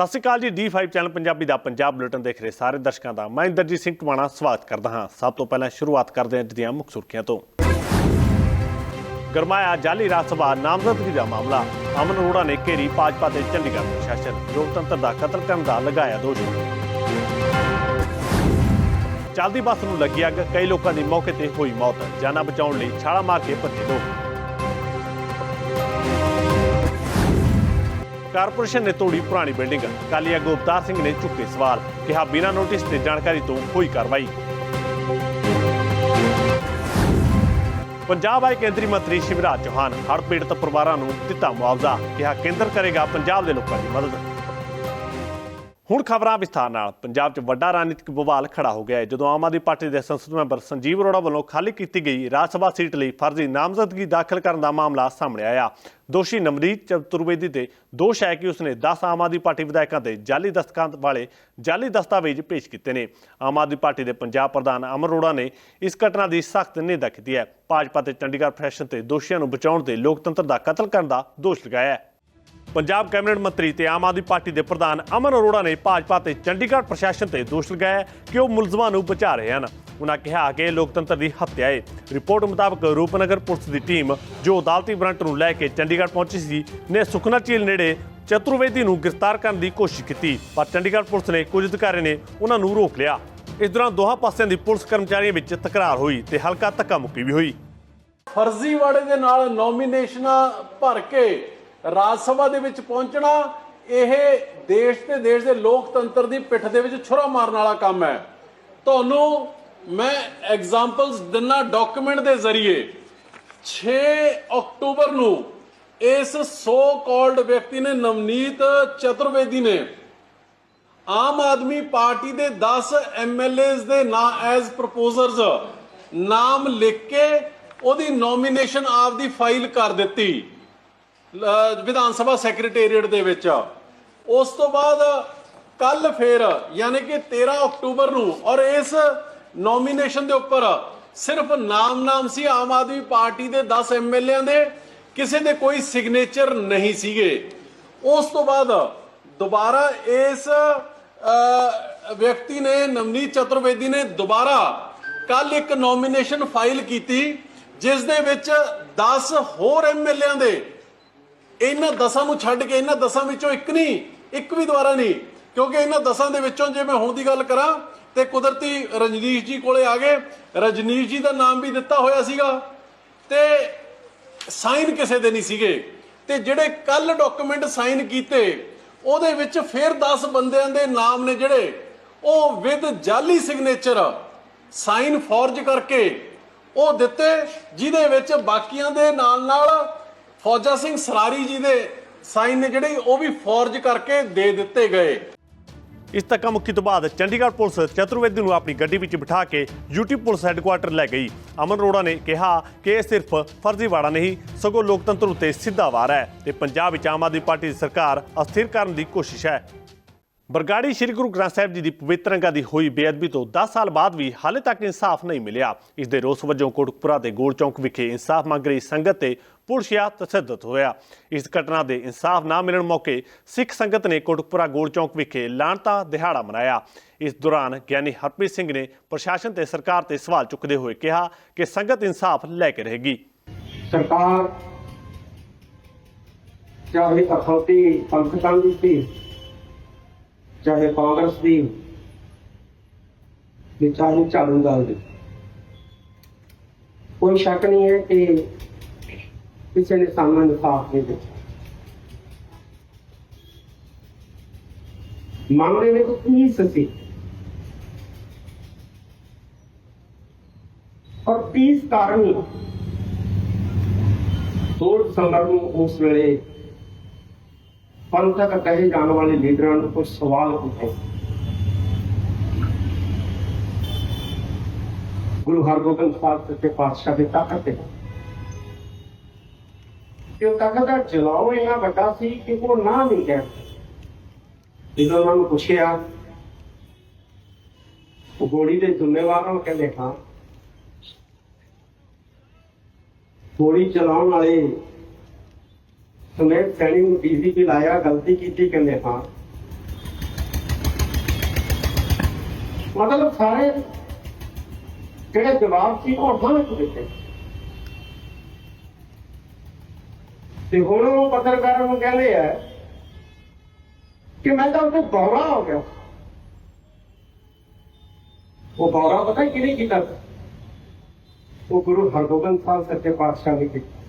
ਸਤਿ ਸ਼੍ਰੀ Akal ji D5 channel Punjabi ਦਾ Punjab bulletin ਦੇਖ ਰਹੇ ਸਾਰੇ ਦਰਸ਼ਕਾਂ ਦਾ। ਮੈਂ ਇੰਦਰਜੀਤ ਸਿੰਘ ਟਵਾਣਾ ਸਵਾਗਤ ਕਰਦਾ ਹਾਂ। ਸਭ ਤੋਂ ਪਹਿਲਾਂ ਸ਼ੁਰੂਆਤ ਕਰਦੇ ਹਾਂ ਅੱਜ ਦੀਆਂ ਮੁੱਖ ਸੁਰਖੀਆਂ ਤੋਂ। ਗਰਮਾਇਆ ਜਾਲੀ ਰਾਜ ਸਭਾ, ਨਾਮਜ਼ਦਗੀ ਦਾ ਮਾਮਲਾ। ਅਮਨ ਅਰੋੜਾ ਨੇ ਘੇਰੀ ਭਾਜਪਾ ਤੇ ਚੰਡੀਗੜ੍ਹ ਪ੍ਰਸ਼ਾਸਨ। ਲੋਕਤੰਤਰ ਦਾ ਕਤਲ ਕਰਨ ਦਾ ਲਗਾਇਆ ਦੋਸ਼। ਚੱਲਦੀ ਬੱਸ ਨੂੰ ਲੱਗੀ ਅੱਗ। ਕਈ ਲੋਕਾਂ ਦੀ ਮੌਕੇ ਤੇ ਹੋਈ ਮੌਤ। ਜਾਨਾਂ ਬਚਾਉਣ ਲਈ ਛਾਲਾ ਮਾਰ ਕੇ ਭੱਜੇ ਲੋਕ। ਕਾਰਪੋਰੇਸ਼ਨ ਨੇ ਤੋੜੀ ਪੁਰਾਣੀ ਬਿਲਡਿੰਗ। ਕਾਲੀ ਆਗੂ ਸਿੰਘ ਨੇ ਚੁੱਕੇ ਸਵਾਲ, ਕਿਹਾ ਬਿਨਾਂ ਨੋਟਿਸ ਤੇ ਜਾਣਕਾਰੀ ਤੋਂ ਹੋਈ ਕਾਰਵਾਈ। ਪੰਜਾਬ ਆਏ ਕੇਂਦਰੀ ਮੰਤਰੀ ਸ਼ਿਵਰਾਜ ਚੌਹਾਨ ਹੜ੍ਹ ਪੀੜਤ ਪਰਿਵਾਰਾਂ ਨੂੰ ਦਿੱਤਾ ਮੁਆਵਜ਼ਾ, ਕਿਹਾ ਕੇਂਦਰ ਕਰੇਗਾ ਪੰਜਾਬ ਦੇ ਲੋਕਾਂ ਦੀ ਮਦਦ। ਹੁਣ ਖਬਰਾਂ ਵਿਸਥਾਰ ਨਾਲ। ਪੰਜਾਬ 'ਚ ਵੱਡਾ ਰਾਜਨੀਤਿਕ ਬਵਾਲ ਖੜਾ ਹੋ ਗਿਆ ਹੈ। ਜਦੋਂ ਆਮ ਆਦਮੀ ਪਾਰਟੀ ਦੇ ਸੰਸਦ ਮੈਂਬਰ ਸੰਜੀਵ ਅਰੋੜਾ ਵੱਲੋਂ ਖਾਲੀ ਕੀਤੀ ਗਈ ਰਾਜ ਸਭਾ ਸੀਟ ਲਈ ਫਰਜ਼ੀ ਨਾਮਜ਼ਦਗੀ ਦਾਖਲ ਕਰਨ ਦਾ ਮਾਮਲਾ ਸਾਹਮਣੇ ਆਇਆ। ਦੋਸ਼ੀ ਨਮਰੀਤ ਚਤੁਰਵੇਦੀ ਤੇ ਦੋਸ਼ ਹੈ ਕਿ ਉਸਨੇ 10 ਆਮ ਆਦਮੀ ਪਾਰਟੀ ਵਿਧਾਇਕਾਂ ਦੇ ਜਾਲੀ ਦਸਤਕਾਂ ਵਾਲੇ ਜਾਲੀ ਦਸਤਾਵੇਜ਼ ਪੇਸ਼ ਕੀਤੇ ਨੇ। ਆਮ ਆਦਮੀ ਪਾਰਟੀ ਦੇ ਪੰਜਾਬ ਪ੍ਰਧਾਨ ਅਮਰ ਅਰੋੜਾ ਨੇ ਇਸ ਘਟਨਾ ਦੀ ਸਖਤ ਨਿੰਦਾ ਕੀਤੀ ਹੈ। ਭਾਜਪਾ ਤੇ ਚੰਡੀਗੜ੍ਹ ਪ੍ਰਸ਼ਾਸਨ ਤੇ ਦੋਸ਼ੀਆਂ ਨੂੰ ਬਚਾਉਣ ਤੇ ਲੋਕਤੰਤਰ ਦਾ ਕਤਲ ਕਰਨ ਦਾ ਦੋਸ਼ ਲਗਾਇਆ ਹੈ। ਪੰਜਾਬ ਕੈਬਨਿਟ ਮੰਤਰੀ ਤੇ ਆਮ ਆਦਮੀ ਪਾਰਟੀ ਦੇ ਪ੍ਰਧਾਨ ਅਮਨ ਅਰੋੜਾ ਨੇ ਭਾਜਪਾ ਤੇ ਚੰਡੀਗੜ੍ਹ ਪ੍ਰਸ਼ਾਸਨ ਤੇ ਦੋਸ਼ ਲਗਾਇਆ ਕਿ ਉਹ ਮੁਲਜ਼ਮਾਂ ਨੂੰ ਬਚਾ ਰਹੇ ਹਨ। ਉਨ੍ਹਾਂ ਕਿਹਾ ਕਿ ਲੋਕਤੰਤਰ ਦੀ ਹੱਤਿਆ ਹੈ। ਰਿਪੋਰਟ ਮੁਤਾਬਕ ਰੂਪਨਗਰ ਪੁਲਿਸ ਦੀ ਟੀਮ ਜੋ ਅਦਾਲਤੀ ਵਾਰੰਟ ਨੂੰ ਲੈ ਕੇ ਚੰਡੀਗੜ੍ਹ ਪਹੁੰਚੀ ਸੀ, ਨੇ ਸੁਖਨਾ ਝੀਲ ਨੇੜੇ ਚਤੁਰਵੇਦੀ ਨੂੰ ਗ੍ਰਿਫਤਾਰ ਕਰਨ ਦੀ ਕੋਸ਼ਿਸ਼ ਕੀਤੀ, ਪਰ ਚੰਡੀਗੜ੍ਹ ਪੁਲਿਸ ਨੇ ਕੁਝ ਅਧਿਕਾਰੀ ਨੇ ਉਹਨਾਂ ਨੂੰ ਰੋਕ ਲਿਆ। ਇਸ ਦੌਰਾਨ ਦੋਹਾਂ ਪਾਸਿਆਂ ਦੀ ਪੁਲਿਸ ਕਰਮਚਾਰੀਆਂ ਵਿੱਚ ਤਕਰਾਰ ਹੋਈ ਤੇ ਹਲਕਾ ਧੱਕਾ ਮੁੱਕੀ ਵੀ ਹੋਈ। ਫਰਜ਼ੀਵਾੜੇ ਦੇ ਨਾਲ ਨੋਮੀਨੇਸ਼ਨਾਂ ਭਰ ਕੇ ਰਾਜ ਸਭਾ ਦੇ ਵਿੱਚ ਪਹੁੰਚਣਾ ਇਹ ਦੇਸ਼ ਤੇ ਦੇਸ਼ ਦੇ ਲੋਕਤੰਤਰ ਦੀ ਪਿੱਠ ਦੇ ਵਿੱਚ ਛੁਰਾ ਮਾਰਨ ਵਾਲਾ ਕੰਮ ਹੈ। ਤੁਹਾਨੂੰ ਮੈਂ ਐਗਜ਼ਾਮਪਲਸ ਦਿਨਾ ਡਾਕੂਮੈਂਟ ਦੇ ਜ਼ਰੀਏ। 6 ਅਕਤੂਬਰ ਨੂੰ ਇਸ ਸੋ ਕਾਲਡ ਵਿਅਕਤੀ ਨੇ ਨਵਨੀਤ ਚਤੁਰਵੇਦੀ ਨੇ ਆਮ ਆਦਮੀ ਪਾਰਟੀ ਦੇ 10 ਐਮਐਲਏਜ਼ ਦੇ ਨਾਂ ਐਜ਼ ਪ੍ਰਪੋਜ਼ਰਸ ਨਾਮ ਲਿਖ ਕੇ ਉਹਦੀ ਨੋਮੀਨੇਸ਼ਨ ਆਪਦੀ ਫਾਈਲ ਕਰ ਦਿੱਤੀ। ਵਿਧਾਨ ਸਭਾ ਸੈਕਟਰੀਏਟ ਦੇ ਵਿੱਚ। ਉਸ ਤੋਂ ਬਾਅਦ ਕੱਲ ਫੇਰ ਯਾਨੀ ਕਿ 13 ਅਕਤੂਬਰ ਨੂੰ ਔਰ ਇਸ ਨੋਮੀਨੇਸ਼ਨ ਦੇ ਉੱਪਰ ਸਿਰਫ ਨਾਮ ਨਾਮ ਸੀ ਆਮ ਆਦਮੀ ਪਾਰਟੀ ਦੇ 10 ਐਮਐਲਏਆਂ ਦੇ, ਕਿਸੇ ਦੇ ਕੋਈ ਸਿਗਨੇਚਰ ਨਹੀਂ ਸੀਗੇ। ਉਸ ਤੋਂ ਬਾਅਦ ਦੁਬਾਰਾ ਇਸ ਵਿਅਕਤੀ ਨੇ, ਨਵਨੀਤ ਚਤੁਰਵੇਦੀ ਨੇ ਦੁਬਾਰਾ ਕੱਲ ਇੱਕ ਨੋਮੀਨੇਸ਼ਨ ਫਾਈਲ ਕੀਤੀ, ਜਿਸ ਦੇ ਵਿੱਚ 10 ਹੋਰ ਐਮਐਲਏਆਂ ਦੇ ਇਹਨਾਂ ਦਸਾਂ ਨੂੰ ਛੱਡ ਕੇ ਇਹਨਾਂ ਦਸਾਂ ਵਿੱਚੋਂ ਇੱਕ ਨਹੀਂ, ਇੱਕ ਵੀ ਦੁਆਰਾ ਨਹੀਂ। ਕਿਉਂਕਿ ਇਹਨਾਂ ਦਸਾਂ ਦੇ ਵਿੱਚੋਂ ਜੇ ਮੈਂ ਹੁਣ ਦੀ ਗੱਲ ਕਰਾਂ, ਤੇ ਕੁਦਰਤੀ ਰਜਨੀਸ਼ ਜੀ ਕੋਲੇ ਆ ਗਏ। ਰਜਨੀਸ਼ ਜੀ ਦਾ ਨਾਮ ਵੀ ਦਿੱਤਾ ਹੋਇਆ ਸੀਗਾ, ਤੇ ਸਾਈਨ ਕਿਸੇ ਦੇ ਨਹੀਂ ਸੀਗੇ। ਤੇ ਜਿਹੜੇ ਕੱਲ ਡਾਕੂਮੈਂਟ ਸਾਈਨ ਕੀਤੇ, ਉਹਦੇ ਵਿੱਚ ਫਿਰ 10 ਬੰਦਿਆਂ ਦੇ ਨਾਮ ਨੇ ਜਿਹੜੇ, ਉਹ ਵਿਦ ਜਾਲੀ ਸਿਗਨੇਚਰ ਸਾਈਨ ਫੋਰਜ ਕਰਕੇ ਉਹ ਦਿੱਤੇ, ਜਿਹਦੇ ਵਿੱਚ ਬਾਕੀਆਂ ਦੇ ਨਾਲ ਨਾਲ ਫੌਜਾ ਸਿੰਘ ਸਰਾਰੀ ਜੀ ਦੇ ਸਾਈਨ ਨੇ ਜਿਹੜੇ ਉਹ ਵੀ ਫੋਰਜ ਕਰਕੇ ਦੇ ਦਿੱਤੇ ਗਏ। ਇਸ ਧੱਕਾ ਮੁੱਕੀ ਤੋਂ ਬਾਅਦ ਚੰਡੀਗੜ੍ਹ ਪੁਲਿਸ ਚਤੁਰਵੇਦੀ ਨੂੰ ਆਪਣੀ ਗੱਡੀ ਵਿੱਚ ਬਿਠਾ ਕੇ ਯੂਟੀ ਪੁਲਿਸ ਹੈੱਡਕੁਆਰਟਰ ਲੈ ਗਈ। ਅਮਨ ਅਰੋੜਾ ਨੇ ਕਿਹਾ ਕਿ ਇਹ ਸਿਰਫ ਫਰਜ਼ੀਵਾੜਾ ਨਹੀਂ, ਸਗੋਂ ਲੋਕਤੰਤਰ ਉੱਤੇ ਸਿੱਧਾ ਵਾਰ ਹੈ ਤੇ ਪੰਜਾਬ ਵਿੱਚ ਆਮ ਆਦਮੀ ਪਾਰਟੀ ਦੀ ਸਰਕਾਰ ਅਸਥਿਰ ਕਰਨ ਦੀ ਕੋਸ਼ਿਸ਼ ਹੈ। ਬਰਗਾੜੀ ਸ੍ਰੀ ਗੁਰੂ ਗ੍ਰੰਥ ਸਾਹਿਬ ਜੀ ਦੀ ਪਵਿੱਤਰ ਅੰਗਾਂ ਦੀ ਹੋਈ ਬੇਅਦਬੀ ਤੋਂ 10 ਸਾਲ ਬਾਅਦ ਵੀ ਹਾਲੇ ਤੱਕ ਇਨਸਾਫ ਨਹੀਂ ਮਿਲਿਆ। ਇਸ ਦੇ ਰੋਸ ਵਜੋਂ ਕੋਟਕਪੁਰਾ ਦੇ ਗੋਲ ਚੌਂਕ ਵਿਖੇ ਇਨਸਾਫ ਮੰਗ ਰਹੀ ਸੰਗਤ ਤੇ ਪੁਲਸੀਆ ਤਸ਼ੱਦਦ ਹੋਇਆ। ਇਸ ਘਟਨਾ ਦੇ ਇਨਸਾਫ ਨਾ ਮਿਲਣ ਮੌਕੇ ਸਿੱਖ ਸੰਗਤ ਨੇ ਕੋਟਕਪੁਰਾ ਗੋਲ ਚੌਂਕ ਵਿਖੇ ਲਾਂਤਾ ਦਿਹਾੜਾ ਮਨਾਇਆ। ਇਸ ਦੌਰਾਨ ਗਿਆਨੀ ਹਰਪ੍ਰੀਤ ਸਿੰਘ ਨੇ ਪ੍ਰਸ਼ਾਸਨ ਤੇ ਸਰਕਾਰ ਤੇ ਸਵਾਲ ਚੁੱਕਦੇ ਹੋਏ ਕਿਹਾ ਕਿ ਸੰਗਤ ਇਨਸਾਫ ਲੈ ਕੇ ਰਹੇਗੀ। ਸਰਕਾਰ, ਚਾਹੇ ਅਖੌਤੀ ਪੰਥਕਾਂ ਦੀ ਸੀ ਚਾਹੇ ਕਾਂਗਰਸ ਦੀ ਤੇ ਚਾਹੇ ਝਾੜੂ ਦਲ ਦੀ ਕੋਈ ਸ਼ੱਕ ਨਹੀਂ ਹੈ ਕਿ ਕਿਸੇ ਨੇ ਸਾਨੂੰ ਇਨਸਾਫ ਨਹੀਂ ਦਿੱਤਾ ਮਾਮਲੇ ਵਿੱਚ ਕੀ ਸੀ ਔਰ 30 ਕਾਰਨ ਦੋ ਦਸੰਬਰ ਨੂੰ ਉਸ ਵੇਲੇ ਪੰਥਕ ਕਹੇ ਜਾਣ ਵਾਲੇ ਲੀਡਰਾਂ ਨੂੰ ਕੁਝ ਸਵਾਲ ਪੁੱਛੇ। ਗੁਰੂ ਹਰਗੋਬਿੰਦ ਸਾਹਿਬ ਸੱਚੇ ਪਾਤਸ਼ਾਹ ਦੀ ਤਾਕਤ ਤੇ। ਕਿ ਉਹ ਤਾਕਤ ਦਾ ਜਲਾਓ ਇੰਨਾ ਵੱਡਾ ਸੀ ਕਿ ਉਹ ਨਾ ਨਹੀਂ ਕਹਿ ਜਦੋਂ ਉਹਨਾਂ ਨੂੰ ਪੁੱਛਿਆ, ਉਹ ਗੋਲੀ ਦੇ ਜ਼ਿੰਮੇਵਾਰਾਂ ਨੂੰ ਕਹਿੰਦੇ, ਹਾਂ। ਗੋਲੀ ਚਲਾਉਣ ਵਾਲੇ ਸੁਮੇਤ ਸੈਣੀ ਨੂੰ ਡੀਸੀਪੀ ਲਾਇਆ, ਗਲਤੀ ਕੀਤੀ ਕਹਿੰਦੇ ਹਾਂ ਮਤਲਬ ਸਾਰੇ ਜਿਹੜੇ ਜਵਾਬ ਸੀ ਉਹ ਉਹਨਾਂ ਨੇ ਦਿੱਤੇ। ਤੇ ਹੁਣ ਉਹ ਪੱਤਰਕਾਰਾਂ ਨੂੰ ਕਹਿੰਦੇ ਆ ਕਿ ਮੈਂ ਤਾਂ ਉੱਥੇ ਬੌਰਾ ਹੋ ਗਿਆ। ਉਹ ਬੌਰਾ ਪਤਾ ਕਿਹਨੇ ਕੀਤਾ? ਉਹ ਗੁਰੂ ਹਰਗੋਬਿੰਦ ਸਾਹਿਬ ਸੱਚੇ ਪਾਤਸ਼ਾਹ ਨੇ ਕੀਤਾ।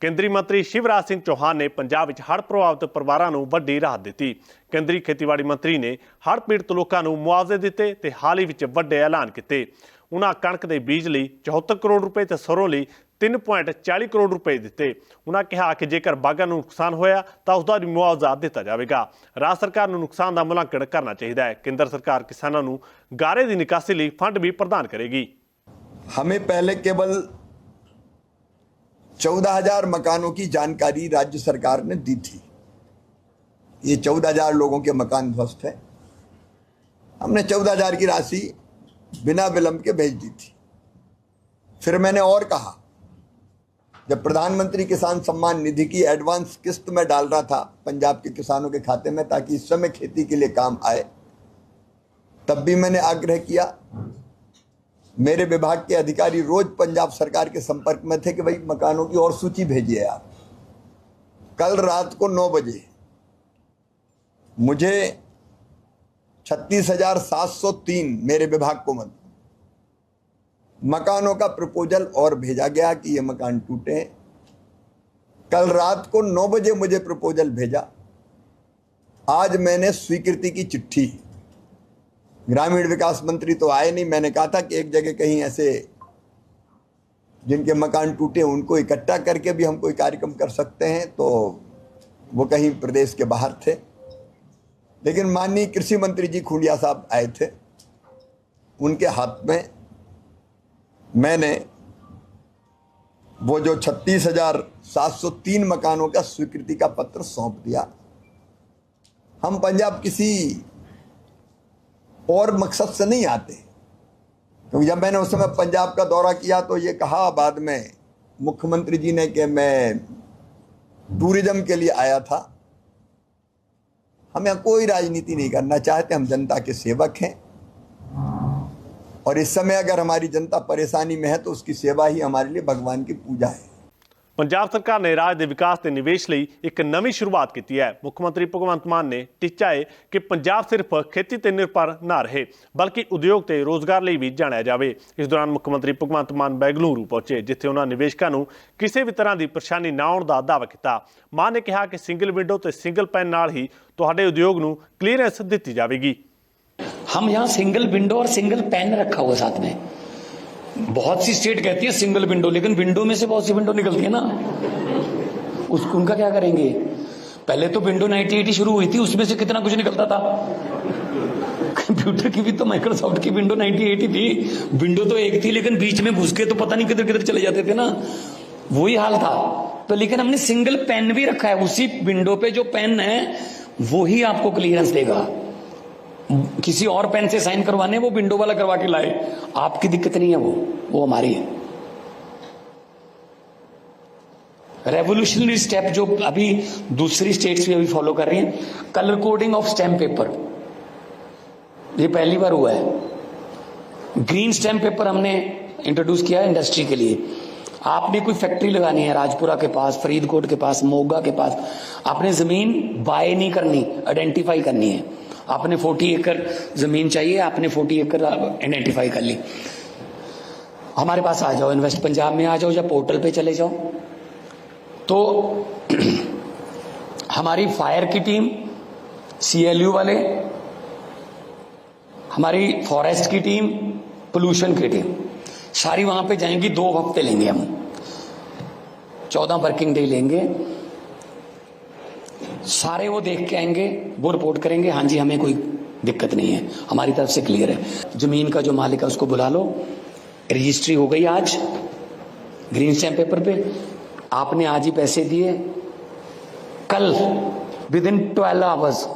ਕੇਂਦਰੀ ਮੰਤਰੀ ਸ਼ਿਵਰਾਜ ਸਿੰਘ ਚੌਹਾਨ ਨੇ ਪੰਜਾਬ ਵਿੱਚ ਹੜ੍ਹ ਪ੍ਰਭਾਵਿਤ ਪਰਿਵਾਰਾਂ ਨੂੰ ਵੱਡੀ ਰਾਹਤ ਦਿੱਤੀ। ਕੇਂਦਰੀ ਖੇਤੀਬਾੜੀ ਮੰਤਰੀ ਨੇ ਹੜ੍ਹ ਪੀੜਤ ਲੋਕਾਂ ਨੂੰ ਮੁਆਵਜ਼ੇ ਦਿੱਤੇ ਤੇ ਹਾਲ ਹੀ ਵਿੱਚ ਵੱਡੇ ਐਲਾਨ ਕੀਤੇ। ਉਹਨਾਂ ਕਣਕ ਦੇ ਬੀਜ ਲਈ 74 ਕਰੋੜ ਰੁਪਏ ਤੇ ਸਰੋਂ ਲਈ 3.40 ਕਰੋੜ ਰੁਪਏ ਦਿੱਤੇ। ਉਹਨਾਂ ਕਿਹਾ ਕਿ ਜੇਕਰ ਬਾਗਾਂ ਨੂੰ ਨੁਕਸਾਨ ਹੋਇਆ ਤਾਂ ਉਸ ਦਾ ਮੁਆਵਜ਼ਾ ਦਿੱਤਾ ਜਾਵੇਗਾ। ਰਾਜ ਸਰਕਾਰ ਨੂੰ ਨੁਕਸਾਨ ਦਾ ਮੁਲਾਂਕਣ ਕਰਨਾ ਚਾਹੀਦਾ ਹੈ। ਕੇਂਦਰ ਸਰਕਾਰ ਕਿਸਾਨਾਂ ਨੂੰ ਗਾਰੇ ਦੀ ਨਿਕਾਸੀ ਲਈ ਫੰਡ ਵੀ ਪ੍ਰਦਾਨ ਕਰੇਗੀ। ਹਮੇ ਪਹਿਲੇ ਕੇਵਲ चौदह हज़ार मकानों की जानकारी राज्य सरकार ने दी थी। ये चौदह हज़ार लोगों के मकान ध्वस्त है। हमने चौदह हज़ार की राशि बिना विलंब के भेज दी थी। फिर मैंने और कहा, जब प्रधानमंत्री किसान सम्मान निधि की एडवांस किस्त में डाल रहा था पंजाब के किसानों के खाते में ताकि इस समय खेती के लिए काम आए, तब भी मैंने आग्रह किया मेरे विभाग के अधिकारी रोज पंजाब सरकार के संपर्क में थे कि भाई मकानों की और सूची भेजिए आप। कल रात को नौ बजे मुझे छत्तीस हज़ार सात सौ तीन मेरे विभाग को मत मकानों का प्रपोजल और भेजा गया कि ये मकान टूटे। कल रात को नौ बजे मुझे प्रपोजल भेजा। आज मैंने स्वीकृति की चिट्ठी। ग्रामीण विकास मंत्री तो आए नहीं। मैंने कहा था कि एक जगह कहीं ऐसे जिनके मकान टूटे, उनको इकट्ठा करके भी हम कोई कार्यक्रम कर सकते हैं तो वो कहीं प्रदेश के बाहर थे। लेकिन माननीय कृषि मंत्री जी खुंडिया साहब आए थे। उनके हाथ में मैंने वो जो छत्तीस हज़ार सात सौ तीन मकानों का स्वीकृति का पत्र सौंप दिया। हम पंजाब किसी और मकसद से नहीं आते। क्योंकि जब मैंने उस समय पंजाब का दौरा किया तो ये कहा बाद में, मुख्यमंत्री जी ने कि मैं टूरिज़्म के लिए आया था। हम कोई राजनीति नहीं करना चाहते, हम जनता के सेवक हैं। और इस समय अगर हमारी जनता परेशानी में है तो उसकी सेवा ही हमारे लिए भगवान की पूजा है। ਪੰਜਾਬ ਸਰਕਾਰ ਨੇ ਰਾਜ ਦੇ ਵਿਕਾਸ ਤੇ ਨਿਵੇਸ਼ ਲਈ ਇੱਕ ਨਵੀਂ ਸ਼ੁਰੂਆਤ ਕੀਤੀ ਹੈ ਮੁੱਖ ਮੰਤਰੀ ਭਗਵੰਤ ਮਾਨ ਨੇ ਟੀਚਾ ਹੈ ਕਿ ਪੰਜਾਬ ਸਿਰਫ ਖੇਤੀ ਤੇ ਨਿਰਭਰ ਨਾ ਰਹੇ ਬਲਕਿ ਉਦਯੋਗ ਤੇ ਰੋਜ਼ਗਾਰ ਲਈ ਵੀ ਜਾਣਿਆ ਜਾਵੇ ਇਸ ਦੌਰਾਨ ਮੁੱਖ ਮੰਤਰੀ ਭਗਵੰਤ ਮਾਨ ਬੈਂਗਲੁਰੂ ਪਹੁੰਚੇ ਜਿੱਥੇ ਉਹਨਾਂ ਨਿਵੇਸ਼ਕਾਂ ਨੂੰ ਕਿਸੇ ਵੀ ਤਰ੍ਹਾਂ ਦੀ ਪਰੇਸ਼ਾਨੀ ਨਾ ਆਉਣ ਦਾ ਦਾਅਵਾ ਕੀਤਾ ਮਾਨ ਨੇ ਕਿਹਾ ਕਿ ਸਿੰਗਲ ਵਿੰਡੋ ਤੇ ਸਿੰਗਲ ਪੈਨ ਨਾਲ ਹੀ ਤੁਹਾਡੇ ਉਦਯੋਗ ਨੂੰ ਕਲੀਅਰੈਂਸ ਦਿੱਤੀ ਜਾਵੇਗੀ हम यहाँ सिंगल विंडो और सिंगल पेन रखा हुआ है साथ में बहुत सी स्टेट कहती है सिंगल विंडो लेकिन विंडो में से बहुत सी विंडो निकलती है ना। उसको उनका क्या करेंगे? पहले तो विंडो 1980 शुरू हुई थी, उसमें से कितना कुछ निकलता था? कंप्यूटर की भी तो माइक्रोसॉफ्ट की विंडो 1980 थी। विंडो तो एक थी, लेकिन बीच में घुस के तो पता नहीं किधर किधर चले जाते थे ना। वही हाल था। तो लेकिन हमने सिंगल पेन भी रखा है, उसी विंडो पे जो पेन है, वो ही आपको क्लियरेंस देगा। किसी और पेन से साइन करवाने, वो विंडो वाला करवा के लाए। आपकी दिक्कत नहीं है वो वो हमारी है। रेवोल्यूशनरी स्टेप जो अभी दूसरी स्टेट्स भी अभी फॉलो कर रही हैं। Colour coding of stamp paper ये पहली बार हुआ है। ग्रीन स्टैम्प पेपर हमने इंट्रोड्यूस किया इंडस्ट्री के लिए। आपने कोई फैक्ट्री लगानी है राजपुरा के पास, फरीदकोट के पास मोगा के पास, आपने ज़मीन बाय नहीं करनी आइडेंटिफाई करनी है। आपने 40 एकड़ ज़मीन चाहिए, आपने 40 एकड़ आइडेंटिफाई कर ली। हमारे पास आ जाओ इन्वेस्ट पंजाब में आ जाओ या पोर्टल पे चले जाओ। तो हमारी फायर की टीम सीएलयू वाले, हमारी फॉरेस्ट की टीम पोल्यूशन की टीम सारी वहाँ पे जाएँगी, दो हफ़्ते लेंगे हम। चौदह वर्किंग डे लेंगे। सारे वो देख के आएँगे, वो रिपोर्ट करेंगे हाँ जी, हमें कोई दिक्कत नहीं है, हमारी तरफ़ से क्लियर है। ज़मीन का जो मालिक है, उसको बुला लो। रजिस्ट्री हो गई आज ग्रीन स्टैम्प पेपर पे। आपने आज ही पैसे दिए। कल विद इन ट्वेल्व आवर्स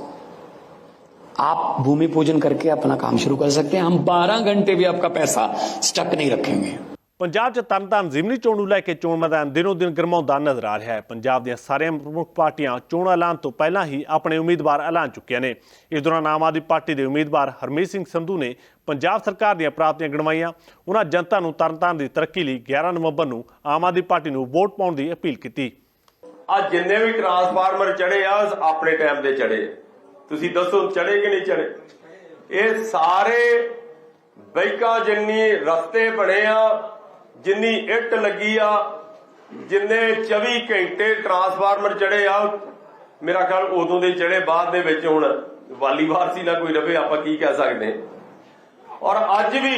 आप भूमि पूजन करके अपना काम शुरू कर सकते हैं। हम 12 घंटे भी आपका पैसा स्टक नहीं रखेंगे। ਪੰਜਾਬ 'ਚ ਤਰਨਤਾਰਨ ਜ਼ਿਮਨੀ ਚੋਣ ਨੂੰ ਲੈ ਕੇ ਚੋਣ ਮੈਦਾਨ ਦਿਨੋਂ ਦਿਨ ਗਰਮਾਉਂਦਾ ਨਜ਼ਰ ਆ ਰਿਹਾ ਹੈ। ਪੰਜਾਬ ਦੀਆਂ ਸਾਰੀਆਂ ਪ੍ਰਮੁੱਖ ਪਾਰਟੀਆਂ ਚੋਣ ਐਲਾਨ ਤੋਂ ਪਹਿਲਾਂ ਹੀ ਆਪਣੇ ਉਮੀਦਵਾਰ ਐਲਾਨ ਚੁੱਕੀਆਂ ਨੇ। ਇਸ ਦੌਰਾਨ ਆਮ ਆਦਮੀ ਪਾਰਟੀ ਦੇ ਉਮੀਦਵਾਰ ਹਰਮੀਤ ਸਿੰਘ ਸੰਧੂ ਨੇ ਪੰਜਾਬ ਸਰਕਾਰ ਦੀਆਂ ਪ੍ਰਾਪਤੀਆਂ ਗਿਣਵਾਈਆਂ। ਉਹਨਾਂ ਜਨਤਾ ਨੂੰ ਤਰਨਤਾਰਨ ਦੀ ਤਰੱਕੀ ਲਈ 11 ਨਵੰਬਰ ਨੂੰ ਆਮ ਆਦਮੀ ਪਾਰਟੀ ਨੂੰ ਵੋਟ ਪਾਉਣ ਦੀ ਅਪੀਲ ਕੀਤੀ। ਆ ਜਿੰਨੇ ਵੀ ਟਰਾਂਸਫਾਰਮਰ ਚੜੇ ਆ ਆਪਣੇ ਟਾਈਮ ਦੇ ਚੜੇ ਤੁਸੀਂ ਦੱਸੋ ਚੜੇ ਕਿ ਨਹੀਂ ਚੜੇ ਇਹ ਸਾਰੇ ਬਾਈਕਾਂ ਜਿੰਨੀ ਰਸਤੇ ਬਣੇ ਆ ਜਿੰਨੀ ਇੱਟ ਲੱਗੀ ਆ, ਜਿੰਨੇ 24 ਘੰਟੇ ਟਰਾਂਸਫਾਰਮਰ ਚੜੇ ਆ, ਮੇਰਾ ਖਿਆਲ ਉਦੋਂ ਦੇ ਚੜੇ, ਬਾਅਦ ਦੇ ਵਿੱਚ ਹੁਣ ਵਾਲੀ ਵਾਰਸੀ ਨਾ ਕੋਈ ਰਵੇ, ਆਪਾਂ ਕੀ ਕਹਿ ਸਕਦੇ ਔਰ ਅੱਜ ਵੀ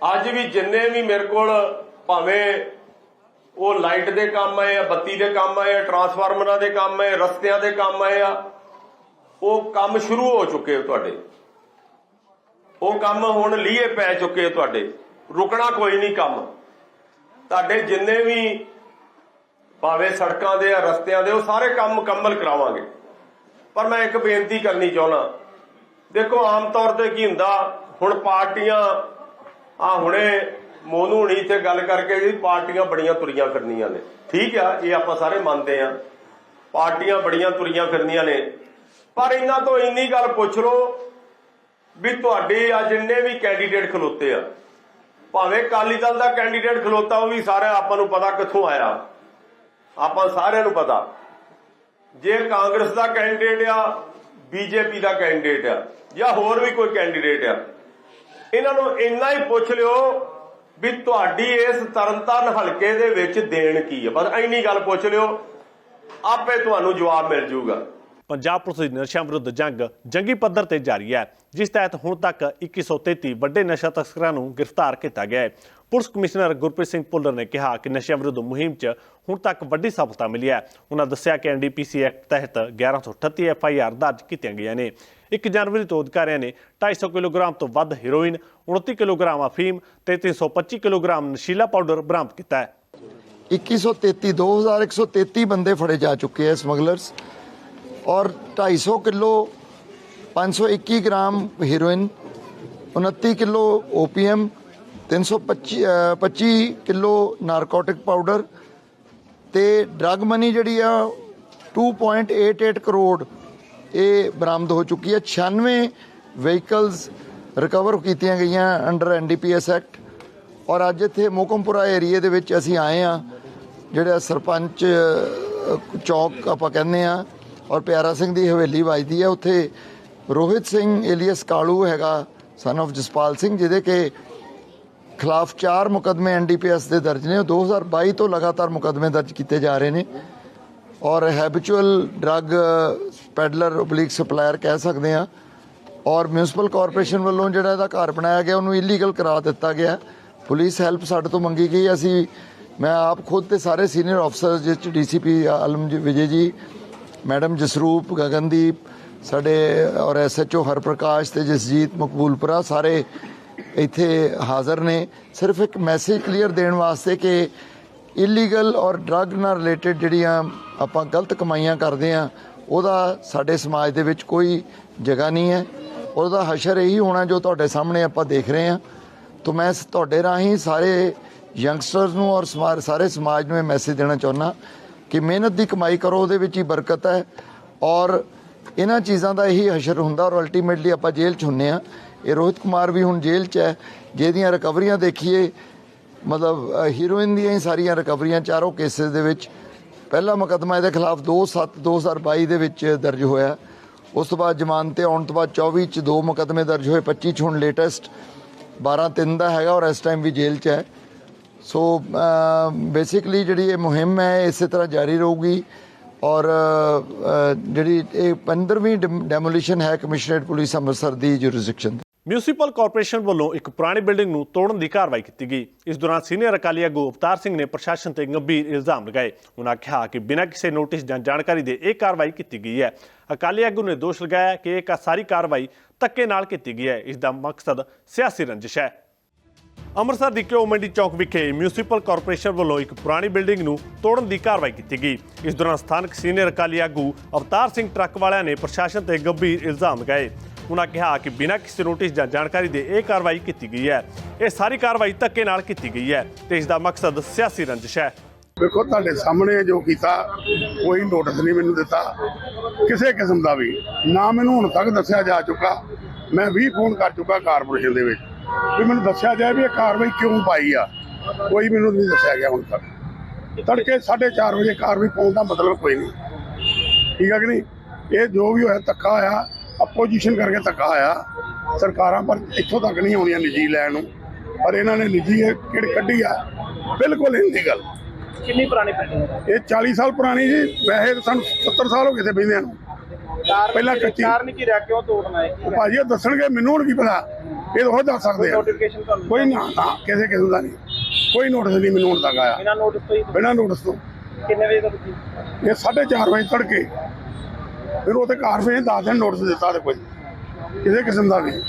ਅੱਜ ਵੀ ਜਿੰਨੇ ਵੀ ਮੇਰੇ ਕੋਲ ਭਾਵੇਂ ਉਹ ਲਾਈਟ ਦੇ ਕੰਮ ਆਏ ਆ, ਬੱਤੀ ਦੇ ਕੰਮ ਆਏ ਆ ਟਰਾਂਸਫਾਰਮਰਾਂ ਦੇ ਕੰਮ ਆਏ ਰਸਤਿਆਂ ਦੇ ਕੰਮ ਆਏ ਆ, ਉਹ ਕੰਮ ਸ਼ੁਰੂ ਹੋ ਚੁੱਕੇ ਆ ਤੁਹਾਡੇ। ਉਹ ਕੰਮ ਹੁਣ ਲੀਏ ਪੈ ਚੁੱਕੇ ਆ ਤੁਹਾਡੇ। ਰੁਕਣਾ ਕੋਈ ਨਹੀਂ ਕੰਮ। ਤੁਹਾਡੇ ਜਿੰਨੇ ਵੀ ਭਾਵੇਂ ਸੜਕਾਂ ਦੇ ਆ, ਰਸਤਿਆਂ ਦੇ, ਉਹ ਸਾਰੇ ਕੰਮ ਮੁਕੰਮਲ ਕਰਾਵਾਂਗੇ। ਪਰ ਮੈਂ ਇੱਕ ਬੇਨਤੀ ਕਰਨੀ ਚਾਹੁੰਦਾ, ਦੇਖੋ ਆਮ ਤੌਰ ਤੇ ਕੀ ਹੁੰਦਾ, ਹੁਣ ਪਾਰਟੀਆਂ, ਆ ਹੁਣੇ ਮੋਨੂ ਹੁਣੀ ਇੱਥੇ ਗੱਲ ਕਰਕੇ ਜੀ ਪਾਰਟੀਆਂ ਬੜੀਆਂ ਤੁਰੀਆਂ ਫਿਰਨੀਆਂ ਨੇ। ਠੀਕ ਆ, ਇਹ ਆਪਾਂ ਸਾਰੇ ਮੰਨਦੇ ਆ। ਪਾਰਟੀਆਂ ਬੜੀਆਂ ਤੁਰੀਆਂ ਫਿਰਨੀਆਂ ਨੇ। ਪਰ ਇਹਨਾਂ ਤੋਂ ਇੰਨੀ ਗੱਲ ਪੁੱਛ ਲਓ ਵੀ ਤੁਹਾਡੇ ਆ ਜਿੰਨੇ ਵੀ ਕੈਂਡੀਡੇਟ ਖਲੋਤੇ ਆ ਭਾਵੇਂ ਕਾਲੀ ਦਲ ਦਾ ਕੈਂਡੀਡੇਟ ਖਲੋਤਾ ਉਹ ਵੀ ਸਾਰਾ ਆਪਾਂ ਨੂੰ ਪਤਾ ਕਿੱਥੋਂ ਆਇਆ। ਆਪਾਂ ਸਾਰਿਆਂ ਨੂੰ ਪਤਾ। ਜੇ ਕਾਂਗਰਸ ਦਾ ਕੈਂਡੀਡੇਟ ਆ, ਬੀਜੇਪੀ ਦਾ ਕੈਂਡੀਡੇਟ ਆ, ਜਾਂ ਹੋਰ ਵੀ ਕੋਈ ਕੈਂਡੀਡੇਟ ਆ, ਇਹਨਾਂ ਨੂੰ ਇੰਨਾ ਹੀ ਪੁੱਛ ਲਿਓ ਵੀ ਤੁਹਾਡੀ ਇਸ ਤਰਨਤਾਰਨ ਹਲਕੇ ਦੇ ਵਿੱਚ ਦੇਣ ਕੀ ਹੈ ਬਸ ਇੰਨੀ ਗੱਲ ਪੁੱਛ ਲਿਓ, ਆਪੇ ਤੁਹਾਨੂੰ ਜਵਾਬ ਮਿਲ ਜਾਊਗਾ। ਪੰਜਾਬ ਪੁਲਿਸ ਦੀ ਨਸ਼ਿਆਂ ਵਿਰੁੱਧ ਜੰਗ ਜੰਗੀ ਪੱਧਰ ਤੇ ਜਾਰੀ ਹੈ, ਜਿਸ ਤਹਿਤ ਹੁਣ ਤੱਕ 2133 ਵੱਡੇ ਨਸ਼ਾ ਤਸਕਰਾਂ ਨੂੰ ਗ੍ਰਿਫਤਾਰ ਕੀਤਾ ਗਿਆ ਹੈ। ਪੁਲਿਸ ਕਮਿਸ਼ਨਰ ਗੁਰਪ੍ਰੀਤ ਸਿੰਘ ਭੁੱਲਰ ਨੇ ਕਿਹਾ ਕਿ ਨਸ਼ਿਆਂ ਵਿਰੁੱਧ ਮੁਹਿੰਮ 'ਚ ਹੁਣ ਤੱਕ ਵੱਡੀ ਸਫਲਤਾ ਮਿਲੀ ਹੈ। ਉਹਨਾਂ ਦੱਸਿਆ ਕਿ ਐਨਡੀਪੀਸੀ ਐਕਟ ਤਹਿਤ 1138 ਐਫਆਈਆਰ ਦਰਜ ਕੀਤੀਆਂ ਗਈਆਂ ਨੇ। 1 ਜਨਵਰੀ ਤੋਂ ਅਧਿਕਾਰੀਆਂ ਨੇ 250 ਕਿਲੋਗ੍ਰਾਮ ਤੋਂ ਵੱਧ ਹੈਰੋਇਨ 29 ਕਿਲੋਗ੍ਰਾਮ ਅਫੀਮ ਤੇ 325 ਕਿਲੋਗ੍ਰਾਮ ਨਸ਼ੀਲਾ ਪਾਊਡਰ ਬਰਾਮਦ ਕੀਤਾ ਹੈ। 2133 2133 ਬੰਦੇ ਫੜੇ ਜਾ ਚੁੱਕੇ ਹੈ ਸਮਗਲਰਸ। ਔਰ 250 kilo 521 gram heroin 29 kilo opium 325 ਅ, 25 ਕਿਲੋ ਨਾਰਕੋਟਿਕ ਪਾਊਡਰ ਤੇ ਡਰੱਗ ਮਨੀ ਜਿਹੜੀ ਆ 2.88 ਕਰੋੜ ਇਹ ਬਰਾਮਦ ਹੋ ਚੁੱਕੀ ਹੈ। 96 ਵਹੀਕਲਸ ਰਿਕਵਰ ਕੀਤੀਆਂ ਗਈਆਂ ਅੰਡਰ ਐਨਡੀਪੀਐਸ ਐਕਟ ਔਰ ਅੱਜ ਇੱਥੇ ਮੋਕਮਪੁਰਾ ਏਰੀਏ ਦੇ ਵਿੱਚ ਅਸੀਂ ਆਏ ਆ ਜਿਹੜਾ ਸਰਪੰਚ ਚੌਕ ਆਪਾਂ ਕਹਿੰਦੇ ਆ ਔਰ ਪਿਆਰਾ ਸਿੰਘ ਦੀ ਹਵੇਲੀ ਵੱਜਦੀ ਹੈ ਉੱਥੇ। ਰੋਹਿਤ ਸਿੰਘ ਏਲੀਅਸ ਕਾਲੂ ਹੈਗਾ ਸਨ of ਜਸਪਾਲ ਸਿੰਘ, ਜਿਹਦੇ ਕੇ ਖਿਲਾਫ 4 ਮੁਕਦਮੇ ਐਨਡੀਪੀਐਸ ਦੇ ਦਰਜ ਨੇ। ਉਹ 2022 ਤੋਂ ਲਗਾਤਾਰ ਮੁਕਦਮੇ ਦਰਜ ਕੀਤੇ ਜਾ ਰਹੇ ਨੇ। ਔਰ habitual drug peddler oblique supplier ਕਹਿ ਸਕਦੇ ਆ ਔਰ ਮਿਊਨਿਸਪਲ ਕਾਰਪੋਰੇਸ਼ਨ ਵੱਲੋਂ ਜਿਹੜਾ ਇਹਦਾ ਘਰ ਬਣਾਇਆ ਗਿਆ, ਉਹਨੂੰ ਇਲੀਗਲ ਕਰਾ ਦਿੱਤਾ ਗਿਆ। ਪੁਲਿਸ ਹੈਲਪ ਸਾਡੇ ਤੋਂ ਮੰਗੀ ਗਈ। ਅਸੀਂ, ਮੈਂ ਆਪ ਖੁਦ ਤੇ ਸਾਰੇ ਸੀਨੀਅਰ ਅਫਸਰ ਜਿਸ ਚ ਡੀਸੀਪੀ ਆਲਮ ਜੀ, ਵਿਜੇ ਜੀ ਮੈਡਮ ਜਸਰੂਪ ਗਗਨਦੀਪ, ਸਾਡੇ ਔਰ ਐਸਐਚਓ ਹਰਪ੍ਰਕਾਸ਼ ਤੇ ਜਸਜੀਤ ਮਕਬੂਲਪੁਰਾ ਸਾਰੇ ਇੱਥੇ ਹਾਜ਼ਰ ਨੇ। ਸਿਰਫ ਇੱਕ ਮੈਸੇਜ ਕਲੀਅਰ ਦੇਣ ਵਾਸਤੇ ਕਿ ਇਲੀਗਲ ਔਰ ਡਰੱਗ ਨਾਲ ਰਿਲੇਟਡ ਜਿਹੜੀਆਂ ਆਪਾਂ ਗਲਤ ਕਮਾਈਆਂ ਕਰਦੇ ਆ ਉਹਦਾ ਸਾਡੇ ਸਮਾਜ ਦੇ ਵਿੱਚ ਕੋਈ ਜਗ੍ਹਾ ਨਹੀਂ ਹੈ। ਉਹਦਾ ਹਸ਼ਰ ਇਹੀ ਹੋਣਾ ਜੋ ਤੁਹਾਡੇ ਸਾਹਮਣੇ ਆਪਾਂ ਦੇਖ ਰਹੇ ਹਾਂ। ਤਾਂ ਮੈਂ ਤੁਹਾਡੇ ਰਾਹੀਂ ਸਾਰੇ ਯੰਗਸਟਰਸ ਨੂੰ ਔਰ ਸਮਾ- ਸਾਰੇ ਸਮਾਜ ਨੂੰ ਇਹ ਮੈਸੇਜ ਦੇਣਾ ਚਾਹੁੰਦਾ। ਕਿ ਮਿਹਨਤ ਦੀ ਕਮਾਈ ਕਰੋ, ਉਹਦੇ ਵਿੱਚ ਹੀ ਬਰਕਤ ਹੈ। ਔਰ ਇਹਨਾਂ ਚੀਜ਼ਾਂ ਦਾ ਇਹੀ ਹਸ਼ਰ ਹੁੰਦਾ ਔਰ ਅਲਟੀਮੇਟਲੀ ਆਪਾਂ ਜੇਲ੍ਹ 'ਚ ਹੁੰਨੇ ਆ। ਇਹ ਰੋਹਿਤ ਕੁਮਾਰ ਵੀ ਹੁਣ ਜੇਲ੍ਹ 'ਚ ਹੈ, ਜਿਹਦੀਆਂ ਰਿਕਵਰੀਆਂ ਦੇਖੀਏ, ਮਤਲਬ ਹੀਰੋਇਨ ਦੀਆਂ ਹੀ ਸਾਰੀਆਂ ਰਿਕਵਰੀਆਂ ਚਾਰੋਂ ਕੇਸਿਸ ਦੇ ਵਿੱਚ। ਪਹਿਲਾ ਮੁਕੱਦਮਾ ਇਹਦੇ ਖਿਲਾਫ 2/7 2022 ਦੇ ਵਿੱਚ ਦਰਜ ਹੋਇਆ। ਉਸ ਤੋਂ ਬਾਅਦ ਜ਼ਮਾਨਤ ਤੇ ਆਉਣ ਤੋਂ ਬਾਅਦ 24 ਚ ਦੋ ਮੁਕੱਦਮੇ ਦਰਜ ਹੋਏ 25 ਚ ਹੁਣ ਲੇਟੈਸਟ 12 3 ਦਾ ਹੈਗਾ ਔਰ ਇਸ ਟਾਈਮ ਵੀ ਜੇਲ੍ਹ 'ਚ ਹੈ। ਸੋ ਬੇਸਿਕਲੀ uh, ਜਿਹੜੀ ਇਹ ਮੁਹਿੰਮ ਹੈ ਇਸੇ ਤਰ੍ਹਾਂ ਜਾਰੀ ਰਹੂਗੀ ਔਰ uh, uh, ਜਿਹੜੀ ਇਹ 15ਵੀਂ ਡੈਮੋਲੀਸ਼ਨ ਹੈ ਕਮਿਸ਼ਨਰੇਟ ਪੁਲਿਸ ਅੰਮ੍ਰਿਤਸਰ ਦੀ ਜੁਰਿਸਡਿਕਸ਼ਨ ਮਿਊਨਿਸਪਲ ਕਾਰਪੋਰੇਸ਼ਨ ਵੱਲੋਂ ਇੱਕ ਪੁਰਾਣੀ ਬਿਲਡਿੰਗ ਨੂੰ ਤੋੜਨ ਦੀ ਕਾਰਵਾਈ ਕੀਤੀ ਗਈ। ਇਸ ਦੌਰਾਨ ਸੀਨੀਅਰ ਅਕਾਲੀ ਆਗੂ ਅਵਤਾਰ ਸਿੰਘ ਨੇ ਪ੍ਰਸ਼ਾਸਨ ਤੇ ਗੰਭੀਰ ਇਲਜ਼ਾਮ ਲਗਾਏ। ਉਹਨਾਂ ਕਿਹਾ ਕਿ ਬਿਨਾਂ ਕਿਸੇ ਨੋਟਿਸ ਜਾਂ ਜਾਣਕਾਰੀ ਦੇ ਇਹ ਕਾਰਵਾਈ ਕੀਤੀ ਗਈ ਹੈ। ਅਕਾਲੀ ਆਗੂ ਨੇ ਦੋਸ਼ ਲਗਾਇਆ ਕਿ ਇਹ ਕਾ- ਸਾਰੀ ਕਾਰਵਾਈ ਧੱਕੇ ਨਾਲ ਕੀਤੀ ਗਈ ਹੈ। ਇਸ ਦਾ ਮਕਸਦ ਸਿਆਸੀ ਰੰਜਿਸ਼ ਹੈ। ਅੰਮ੍ਰਿਤਸਰ ਦੀ ਘਿਓ ਮੰਡੀ ਚੌਕ ਵਿਖੇ ਮਿਊਨਿਸਪਲ ਕਾਰਪੋਰੇਸ਼ਨ ਵੱਲੋਂ ਇੱਕ ਪੁਰਾਣੀ ਬਿਲਡਿੰਗ ਨੂੰ ਤੋੜਨ ਦੀ ਕਾਰਵਾਈ ਕੀਤੀ ਗਈ। ਇਸ ਦੌਰਾਨ ਸਥਾਨਕ ਸੀਨੀਅਰ ਅਕਾਲੀ ਆਗੂ ਅਵਤਾਰ ਸਿੰਘ ਟਰੱਕ ਵਾਲਿਆਂ ਨੇ ਪ੍ਰਸ਼ਾਸਨ ਤੇ ਗੰਭੀਰ ਇਲਜ਼ਾਮ ਲਗਾਏ। ਉਹਨਾਂ ਕਿਹਾ ਕਿ ਬਿਨਾਂ ਕਿਸੇ ਨੋਟਿਸ ਜਾਂ ਜਾਣਕਾਰੀ ਦੇ ਇਹ ਕਾਰਵਾਈ ਕੀਤੀ ਗਈ ਹੈ। ਇਹ ਸਾਰੀ ਕਾਰਵਾਈ ਧੱਕੇ ਨਾਲ ਕੀਤੀ ਗਈ ਹੈ ਤੇ ਇਸ ਦਾ ਮਕਸਦ ਸਿਆਸੀ ਰੰਜਿਸ਼ ਹੈ। ਦੇਖੋ, ਤੁਹਾਡੇ ਸਾਹਮਣੇ ਜੋ ਕੀਤਾ, ਕੋਈ ਨੋਟਿਸ ਨਹੀਂ ਮੈਨੂੰ ਦਿੱਤਾ। ਕਿਸੇ ਕਿਸਮ ਦਾ ਵੀ। ਨਾ ਮੈਨੂੰ ਹੁਣ ਤੱਕ ਦੱਸਿਆ ਜਾ ਚੁੱਕਾ। ਮੈਂ ਵੀ ਫੋਨ ਕਰ ਚੁੱਕਾ ਕਾਰਪੋਰੇਸ਼ਨ ਦੇ ਵਿੱਚ। ਵੀ ਮੈਨੂੰ ਦੱਸਿਆ ਜਾਏ ਵੀ ਇਹ ਕਾਰਵਾਈ ਕਿਉਂ ਪਾਈ ਆ। ਕੋਈ ਮੈਨੂੰ ਨਹੀਂ ਦੱਸਿਆ ਗਿਆ ਹੁਣ ਤੱਕ। ਤੜਕੇ 4:30 ਵਜੇ ਕਾਰਵਾਈ ਪਾਉਣ ਦਾ ਮਤਲਬ ਕੋਈ ਨਹੀਂ। ਠੀਕ ਹੈ ਕਿ ਨਹੀਂ? ਇਹ ਜੋ ਵੀ ਹੋਇਆ ਧੱਕਾ ਹੋਇਆ ਆਪੋਜੀਸ਼ਨ ਕਰਕੇ ਧੱਕਾ ਹੋਇਆ। ਸਰਕਾਰਾਂ ਪਰ ਇੱਥੋਂ ਤੱਕ ਨਹੀਂ ਆਉਂਦੀਆਂ ਨਿੱਜੀ ਲੈਣ ਨੂੰ। ਪਰ ਇਹਨਾਂ ਨੇ ਨਿੱਜੀ ਇਹ ਕਿਹੜੀ ਕੱਢੀ ਆ? ਬਿਲਕੁਲ ਇਨਲੀਗਲ ਕਿੰਨੀ ਪੁਰਾਣੀ ਬਿਲਡਿੰਗ ਇਹ 40 ਸਾਲ ਪੁਰਾਣੀ ਜੀ। ਵੈਸੇ ਤਾਂ ਸਾਨੂੰ 70 ਸਾਲ ਹੋ ਗਏ ਤੇ ਬੈਂਦਿਆਂ ਨੂੰ। ਪਹਿਲਾਂ ਕੱਚੀ ਕਾਰਨ ਕੀ ਰਿਹਾ ਕਿਉਂ ਤੋੜਨਾ ਹੈ ਭਾਜੀ ਉਹ ਦੱਸਣਗੇ ਮੈਨੂੰ ਹੁਣ ਕੀ ਪਤਾ? ਇਹ ਤਾਂ ਉਹ ਦੱਸ ਸਕਦੇ ਆ। ਨੋਟੀਫਿਕੇਸ਼ਨ ਤੁਹਾਨੂੰ ਕੋਈ ਨਾ ਨਾ ਕਿਸੇ ਕਿਸੇ ਦਾ ਨਹੀਂ। ਕੋਈ ਨੋਟਿਸ ਨਹੀਂ ਮੈਨੂੰ ਹੁਣ ਤੱਕ ਆਇਆ। ਬਿਨਾਂ ਨੋਟਿਸ ਤੋਂ ਹੀ ਬਿਨਾਂ ਨੋਟਿਸ ਤੋਂ। ਕਿੰਨੇ ਵਜੇ ਤੱਕ ਇਹ 4:30 ਵਜੇ ਤੜਕੇ। ਫਿਰ ਉਹ ਤੇ ਕਾਰਵਾਈ ਦਸ ਦਿਨ ਨੋਟਿਸ ਦਿੱਤਾ ਤੇ ਕੋਈ। ਕਿਸੇ ਕਿਸਮ ਦਾ ਨਹੀਂ।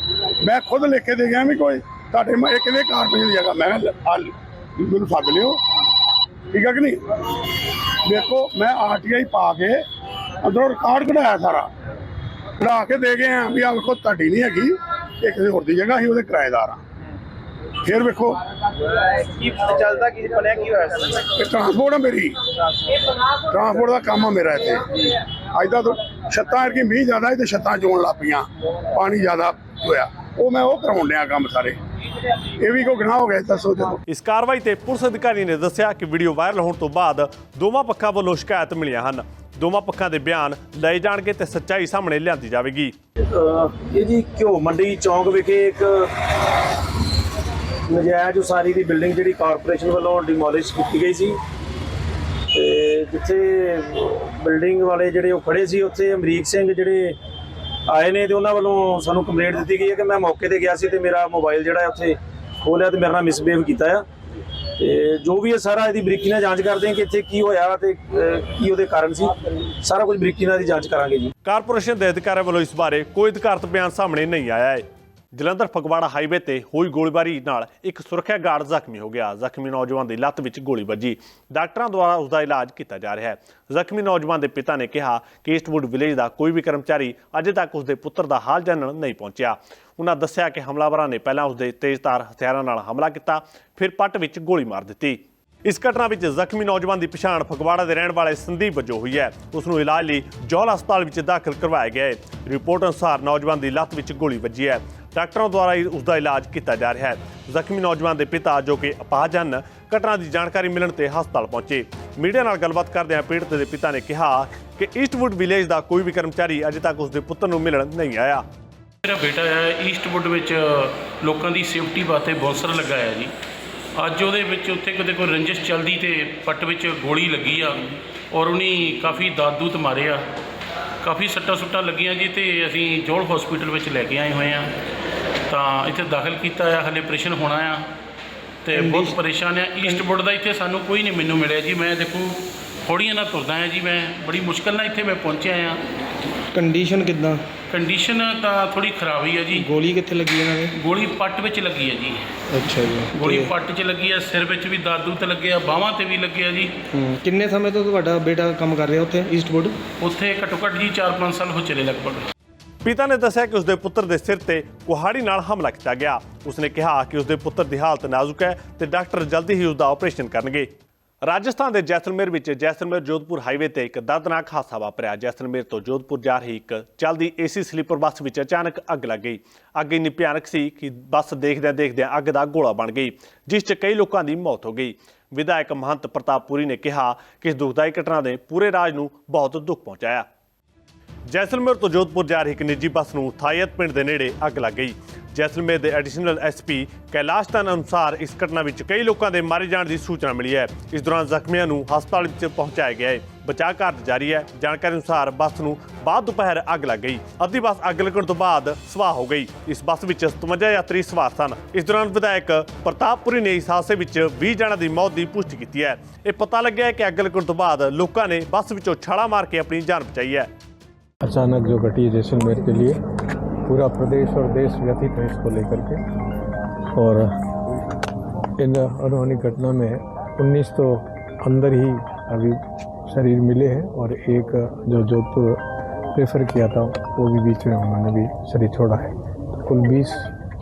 ਮੈਂ ਖੁਦ ਲਿਖ ਕੇ ਦੇ ਗਿਆ ਵੀ ਕੋਈ ਤੁਹਾਡੇ ਮੈਂ ਇਹ ਕਿਹਦੇ ਕਾਰਵਾਈ ਦੀ ਜਗ੍ਹਾ। ਮੈਂ ਮੈਨੂੰ ਸੱਦ ਲਿਓ। ਠੀਕ ਹੈ ਕਿ ਨਹੀਂ? ਦੇਖੋ ਮੈਂ ਆਰਟੀਆਈ ਪਾ ਕੇ ਅੰਦਰੋਂ ਰਿਕਾਰਡ ਕਢਾਇਆ ਸਾਰਾ। ਕਢਾ ਕੇ ਦੇ ਗਏ ਆ ਵੀ ਆ ਵੇਖੋ ਤੁਹਾਡੀ ਨਹੀਂ ਹੈਗੀ। ਇਹ ਕਿਸੇ ਹੋਰ ਦੀ ਜਗ੍ਹਾ ਅਸੀਂ ਉਹਦੇ ਕਿਰਾਏਦਾਰ ਆ ਫਿਰ ਵੇਖੋ ਕੀ ਚੱਲਦਾ ਕੀ ਬਣਿਆ ਕੀ ਹੋਇਆ? ਸੀ ਇਹ ਟਰਾਂਸਪੋਰਟ ਆ ਮੇਰੀ। ਟਰਾਂਸਪੋਰਟ ਦਾ ਕੰਮ ਆ ਮੇਰਾ ਇੱਥੇ। ਅੱਜ ਦਾ ਤੋਂ ਛੱਤਾਂ ਕਿ ਮੀਂਹ ਜ਼ਿਆਦਾ ਹੈ ਤੇ ਛੱਤਾਂ ਚੋਣ ਲੱਗ ਪਈਆਂ। ਪਾਣੀ ਜ਼ਿਆਦਾ ਹੋਇਆ। ਉਹ ਮੈਂ ਉਹ ਕਰਾਉਣ ਲਿਆ ਕੰਮ ਸਾਰੇ। ਇਹ ਵੀ ਕੋਈ ਗੁਨਾਹ ਹੋ ਗਿਆ ਦੱਸੋ ਚਲੋ ਇਸ ਕਾਰਵਾਈ ਤੇ ਪੁਲਿਸ ਅਧਿਕਾਰੀ ਨੇ ਦੱਸਿਆ ਕਿ ਵੀਡੀਓ ਵਾਇਰਲ ਹੋਣ ਤੋਂ ਬਾਅਦ ਦੋਵਾਂ ਪੱਖਾਂ ਵੱਲੋਂ ਸ਼ਿਕਾਇਤ ਮਿਲੀਆਂ ਹਨ। ਦੋਵਾਂ ਪੱਖਾਂ ਦੇ ਬਿਆਨ ਲਏ ਜਾਣਗੇ ਤੇ ਸੱਚਾਈ ਸਾਹਮਣੇ ਲਿਆਂਦੀ ਜਾਵੇਗੀ। ਇਹ ਜੀ ਘਿਓ ਮੰਡੀ ਚੌਂਕ ਵਿਖੇ ਇੱਕ ਨਜਾਇਜ਼ ਉਸਾਰੀ ਦੀ ਬਿਲਡਿੰਗ ਜਿਹੜੀ ਕਾਰਪੋਰੇਸ਼ਨ ਵੱਲੋਂ ਡਿਮੋਲਿਸ਼ ਕੀਤੀ ਗਈ ਸੀ। ਤੇ ਜਿੱਥੇ ਬਿਲਡਿੰਗ ਵਾਲੇ ਜਿਹੜੇ ਉਹ ਖੜੇ ਸੀ, ਉੱਥੇ ਅਮਰੀਕ ਸਿੰਘ ਜਿਹੜੇ ਆਏ ਨੇ ਤੇ ਉਹਨਾਂ ਵੱਲੋਂ ਸਾਨੂੰ ਕੰਪਲੇਂਟ ਦਿੱਤੀ ਗਈ ਹੈ ਕਿ ਮੈਂ ਮੌਕੇ ਤੇ ਗਿਆ ਸੀ ਤੇ ਮੇਰਾ ਮੋਬਾਈਲ ਜਿਹੜਾ ਹੈ ਉੱਥੇ ਖੋਲਿਆ ਤੇ ਮੇਰੇ ਨਾਲ ਮਿਸਬਿਹੇਵ ਕੀਤਾ ਆ। ਤੇ ਜੋ ਵੀ ਇਹ ਸਾਰਾ ਇਹਦੀ ਬਰੀਕੀ ਨਾਲ ਜਾਂਚ ਕਰਦੇ ਹਾਂ ਕਿ ਇੱਥੇ ਕੀ ਹੋਇਆ ਤੇ ਕੀ ਉਹਦੇ ਕਾਰਨ ਸੀ, ਸਾਰਾ ਕੁਝ ਬਰੀਕੀ ਨਾਲ ਦੀ ਜਾਂਚ ਕਰਾਂਗੇ ਜੀ। ਕਾਰਪੋਰੇਸ਼ਨ ਦੇ ਅਧਿਕਾਰੀਆਂ ਵੱਲੋਂ ਇਸ ਬਾਰੇ ਕੋਈ ਅਧਿਕਾਰਤ ਬਿਆਨ ਸਾਹਮਣੇ ਨਹੀਂ ਆਇਆ ਹੈ। ਜਲੰਧਰ ਫਗਵਾੜਾ ਹਾਈਵੇ ਤੇ ਹੋਈ ਗੋਲੀਬਾਰੀ ਨਾਲ ਇੱਕ ਸੁਰੱਖਿਆ ਗਾਰਡ ਜ਼ਖਮੀ ਹੋ ਗਿਆ। ਜ਼ਖਮੀ ਨੌਜਵਾਨ ਦੀ ਲੱਤ ਵਿੱਚ ਗੋਲੀ ਵੱਜੀ। ਡਾਕਟਰਾਂ ਦੁਆਰਾ ਉਸ ਦਾ ਇਲਾਜ ਕੀਤਾ ਜਾ ਰਿਹਾ ਹੈ। ਜ਼ਖਮੀ ਨੌਜਵਾਨ ਦੇ ਪਿਤਾ ਨੇ ਕਿਹਾ ਕਿ ਈਸਟਵੁੱਡ ਵਿਲੇਜ ਦਾ ਕੋਈ ਵੀ ਕਰਮਚਾਰੀ ਅਜੇ ਤੱਕ ਉਸ ਦੇ ਪੁੱਤਰ ਦਾ ਹਾਲ ਜਾਣਨ ਨਹੀਂ ਪਹੁੰਚਿਆ। ਉਹਨਾਂ ਦੱਸਿਆ ਕਿ ਹਮਲਾਵਰਾਂ ਨੇ ਪਹਿਲਾਂ ਉਸ ਦੇ ਤੇਜ਼ਧਾਰ ਹਥਿਆਰਾਂ ਨਾਲ ਹਮਲਾ ਕੀਤਾ, ਫਿਰ ਪੱਟ ਵਿੱਚ ਗੋਲੀ ਮਾਰ ਦਿੱਤੀ। ਇਸ ਘਟਨਾ ਵਿੱਚ ਜ਼ਖਮੀ ਨੌਜਵਾਨ ਦੀ ਪਛਾਣ ਫਗਵਾੜਾ ਦੇ ਰਹਿਣ ਵਾਲੇ ਸੰਦੀਪ ਵਜੋਂ ਹੋਈ ਹੈ। ਉਸ ਨੂੰ ਇਲਾਜ ਲਈ ਜੌਲ ਹਸਪਤਾਲ ਵਿੱਚ ਦਾਖਲ ਕਰਵਾਇਆ ਗਿਆ ਹੈ। ਰਿਪੋਰਟ ਅਨੁਸਾਰ ਨੌਜਵਾਨ ਦੀ ਲੱਤ ਵਿੱਚ ਗੋਲੀ ਵੱਜੀ ਹੈ। ਡਾਕਟਰਾਂ ਦੁਆਰਾ ਹੀ ਉਸ ਦਾ ਇਲਾਜ ਕੀਤਾ ਜਾ ਰਿਹਾ ਹੈ। ਜ਼ਖਮੀ ਨੌਜਵਾਨ ਦੇ ਪਿਤਾ, ਜੋ ਕਿ ਅਪਾਹਜ ਹਨ, ਘਟਨਾ ਦੀ ਜਾਣਕਾਰੀ ਮਿਲਣ ਤੇ ਹਸਪਤਾਲ ਪਹੁੰਚੇ। ਮੀਡੀਆ ਨਾਲ ਗੱਲਬਾਤ ਕਰਦਿਆਂ ਪੀੜਤ ਦੇ ਪਿਤਾ ਨੇ ਕਿਹਾ ਕਿ ਈਸਟਵੁੱਡ ਵਿਲੇਜ ਦਾ ਕੋਈ ਵੀ ਕਰਮਚਾਰੀ ਅਜੇ ਤੱਕ ਉਸ ਦੇ ਪੁੱਤਰ ਨੂੰ ਮਿਲਣ ਨਹੀਂ ਆਇਆ। ਮੇਰਾ ਬੇਟਾ ਹੈ ਈਸਟਵੁੱਡ ਵਿੱਚ ਲੋਕਾਂ ਦੀ ਸੇਫਟੀ ਵਾਸਤੇ ਬੌਂਸਰ ਲਗਾਇਆ ਜੀ। ਅੱਜ ਉਹਦੇ ਵਿੱਚ ਉੱਥੇ ਕਿਤੇ ਕੋਈ ਰੰਜਿਸ਼ ਚੱਲਦੀ ਤੇ ਪੱਟ ਵਿੱਚ ਗੋਲੀ ਲੱਗੀ ਆ ਔਰ ਉਹਨੇ ਕਾਫੀ ਦਾਦੂਤ ਮਾਰੇ ਆ। ਕਾਫੀ ਸੱਟਾਂ ਸੁੱਟਾਂ ਲੱਗੀਆਂ ਜੀ ਤੇ ਅਸੀਂ ਜੋਲ ਹਸਪੀਟਲ ਵਿੱਚ ਲੈ ਕੇ ਆਏ ਹੋਏ ਆ। ਤਾਂ ਇੱਥੇ ਦਾਖਲ ਕੀਤਾ ਆ ਹਲੇ ਆਪਰੇਸ਼ਨ ਹੋਣਾ ਆ ਤੇ ਬਹੁਤ ਪਰੇਸ਼ਾਨ ਆ। ਈਸਟਵੁੱਡ ਦਾ ਇੱਥੇ ਸਾਨੂੰ ਕੋਈ ਨਹੀਂ ਮੈਨੂੰ ਮਿਲਿਆ ਜੀ। ਮੈਂ ਦੇਖੋ ਥੋੜੀਆਂ ਨਾਲ ਤੁਰਦਾ ਆ ਜੀ। ਮੈਂ ਬੜੀ ਮੁਸ਼ਕਲ ਨਾਲ ਇੱਥੇ ਮੈਂ ਪਹੁੰਚਿਆ ਆ। ਕੰਡੀਸ਼ਨ ਕਿਦਾਂ? ਕੰਡੀਸ਼ਨ ਤਾਂ ਥੋੜੀ ਖਰਾਬ ਹੀ ਆ ਜੀ। ਗੋਲੀ ਕਿੱਥੇ ਲੱਗੀ ਇਹਨਾਂ ਦੇ? ਗੋਲੀ ਪੱਟ ਵਿੱਚ ਲੱਗੀ ਹੈ ਜੀ। ਅੱਛਾ ਜੀ। ਗੋਲੀ ਪੱਟ 'ਚ ਲੱਗੀ ਹੈ ਸਿਰ ਵਿੱਚ ਵੀ ਦਾਦੂ ਤੇ ਲੱਗਿਆ ਬਾਹਾਂ ਤੇ ਵੀ ਲੱਗਿਆ ਜੀ। ਕਿੰਨੇ ਸਮੇਂ ਤੋਂ ਤੁਹਾਡਾ ਬੇਟਾ ਕੰਮ ਕਰ ਰਿਹਾ ਉੱਥੇ ਈਸਟਵੁੱਡ ਉੱਥੇ ਘੱਟੋ ਘੱਟ ਜੀ 4-5 ਸਾਲ ਹੋ ਚਲੇ ਲਗਭਗ। ਪਿਤਾ ਨੇ ਦੱਸਿਆ ਕਿ ਉਸਦੇ ਪੁੱਤਰ ਦੇ ਸਿਰ ਤੇ ਕੁਹਾੜੀ ਨਾਲ ਹਮਲਾ ਕੀਤਾ ਗਿਆ। ਉਸਨੇ ਕਿਹਾ ਕਿ ਉਸਦੇ ਪੁੱਤਰ ਦੀ ਹਾਲਤ ਨਾਜ਼ੁਕ ਹੈ ਤੇ ਡਾਕਟਰ ਜਲਦੀ ਹੀ ਉਸਦਾ ਆਪਰੇਸ਼ਨ ਕਰਨਗੇ। ਰਾਜਸਥਾਨ ਦੇ ਜੈਸਲਮੇਰ ਵਿੱਚ ਜੈਸਲਮੇਰ ਜੋਧਪੁਰ ਹਾਈਵੇ ਤੇ ਇੱਕ ਦਰਦਨਾਕ ਹਾਦਸਾ ਵਾਪਰਿਆ। ਜੈਸਲਮੇਰ ਤੋਂ ਜੋਧਪੁਰ ਜਾ ਰਹੀ ਇੱਕ ਚੱਲਦੀ ਏਸੀ ਸਲੀਪਰ ਬੱਸ ਵਿੱਚ ਅਚਾਨਕ ਅੱਗ ਲੱਗ ਗਈ। ਅੱਗ ਇੰਨੀ ਭਿਆਨਕ ਸੀ ਕਿ ਬੱਸ ਦੇਖਦਿਆਂ ਦੇਖਦਿਆਂ ਅੱਗ ਦਾ ਗੋਲਾ ਬਣ ਗਈ, ਜਿਸ 'ਚ ਕਈ ਲੋਕਾਂ ਦੀ ਮੌਤ ਹੋ ਗਈ। ਵਿਧਾਇਕ ਮਹੰਤ ਪ੍ਰਤਾਪਪੁਰੀ ਨੇ ਕਿਹਾ ਕਿ ਇਸ ਦੁਖਦਾਈ ਘਟਨਾ ਨੇ ਪੂਰੇ ਰਾਜ ਨੂੰ ਬਹੁਤ ਦੁੱਖ ਪਹੁੰਚਾਇਆ। ਜੈਸਲਮੇਰ ਤੋਂ ਜੋਧਪੁਰ ਜਾ ਰਹੀ ਇੱਕ ਨਿੱਜੀ ਬੱਸ ਨੂੰ ਥਾਇਤ ਪਿੰਡ ਦੇ ਨੇੜੇ ਅੱਗ ਲੱਗ ਗਈ। ਜੈਸਲਮੇਰ ਦੇ ਐਡੀਸ਼ਨਲ ਐਸਪੀ ਕੈਲਾਸ਼ ਤਨ ਅਨੁਸਾਰ ਇਸ ਘਟਨਾ ਵਿੱਚ ਕਈ ਲੋਕਾਂ ਦੇ ਮਾਰੇ ਜਾਣ ਦੀ ਸੂਚਨਾ ਮਿਲੀ ਹੈ। ਇਸ ਦੌਰਾਨ ਜ਼ਖਮੀਆਂ ਨੂੰ ਹਸਪਤਾਲ ਵਿੱਚ ਪਹੁੰਚਾਇਆ ਗਿਆ ਹੈ। ਬਚਾਅ ਕਾਰਜ ਜਾਰੀ ਹੈ। ਜਾਣਕਾਰੀ ਅਨੁਸਾਰ ਬੱਸ ਨੂੰ ਬਾਅਦ ਦੁਪਹਿਰ ਅੱਗ ਲੱਗ ਗਈ। ਅੱਧੀ ਬੱਸ ਅੱਗ ਲੱਗਣ ਤੋਂ ਬਾਅਦ ਸਵਾਹ ਹੋ ਗਈ। ਇਸ ਬੱਸ ਵਿੱਚ 57 ਯਾਤਰੀ ਸਵਾਰ ਸਨ। ਇਸ ਦੌਰਾਨ ਵਿਧਾਇਕ ਪ੍ਰਤਾਪਪੁਰੀ ਨੇ ਇਸ ਹਾਦਸੇ ਵਿੱਚ 20 ਜਣਾਂ ਦੀ ਮੌਤ ਦੀ ਪੁਸ਼ਟੀ ਕੀਤੀ ਹੈ। ਇਹ ਪਤਾ ਲੱਗਿਆ ਕਿ ਅੱਗ ਲੱਗਣ ਤੋਂ ਬਾਅਦ ਲੋਕਾਂ ਨੇ ਬੱਸ ਵਿੱਚੋਂ ਛਾਲਾ ਮਾਰ ਕੇ ਆਪਣੀ ਜਾਨ ਬਚਾਈ ਹੈ। अचानक जो घटी है जैसलमेर के लिए पूरा प्रदेश और देश व्यथित है इसको लेकर के। और इन अनहोनी घटना में 19 तो अंदर ही अभी शरीर मिले हैं और एक जो जोधपुर रेफर किया था वो भी बीच में उन्होंने भी शरीर छोड़ा है। कुल बीस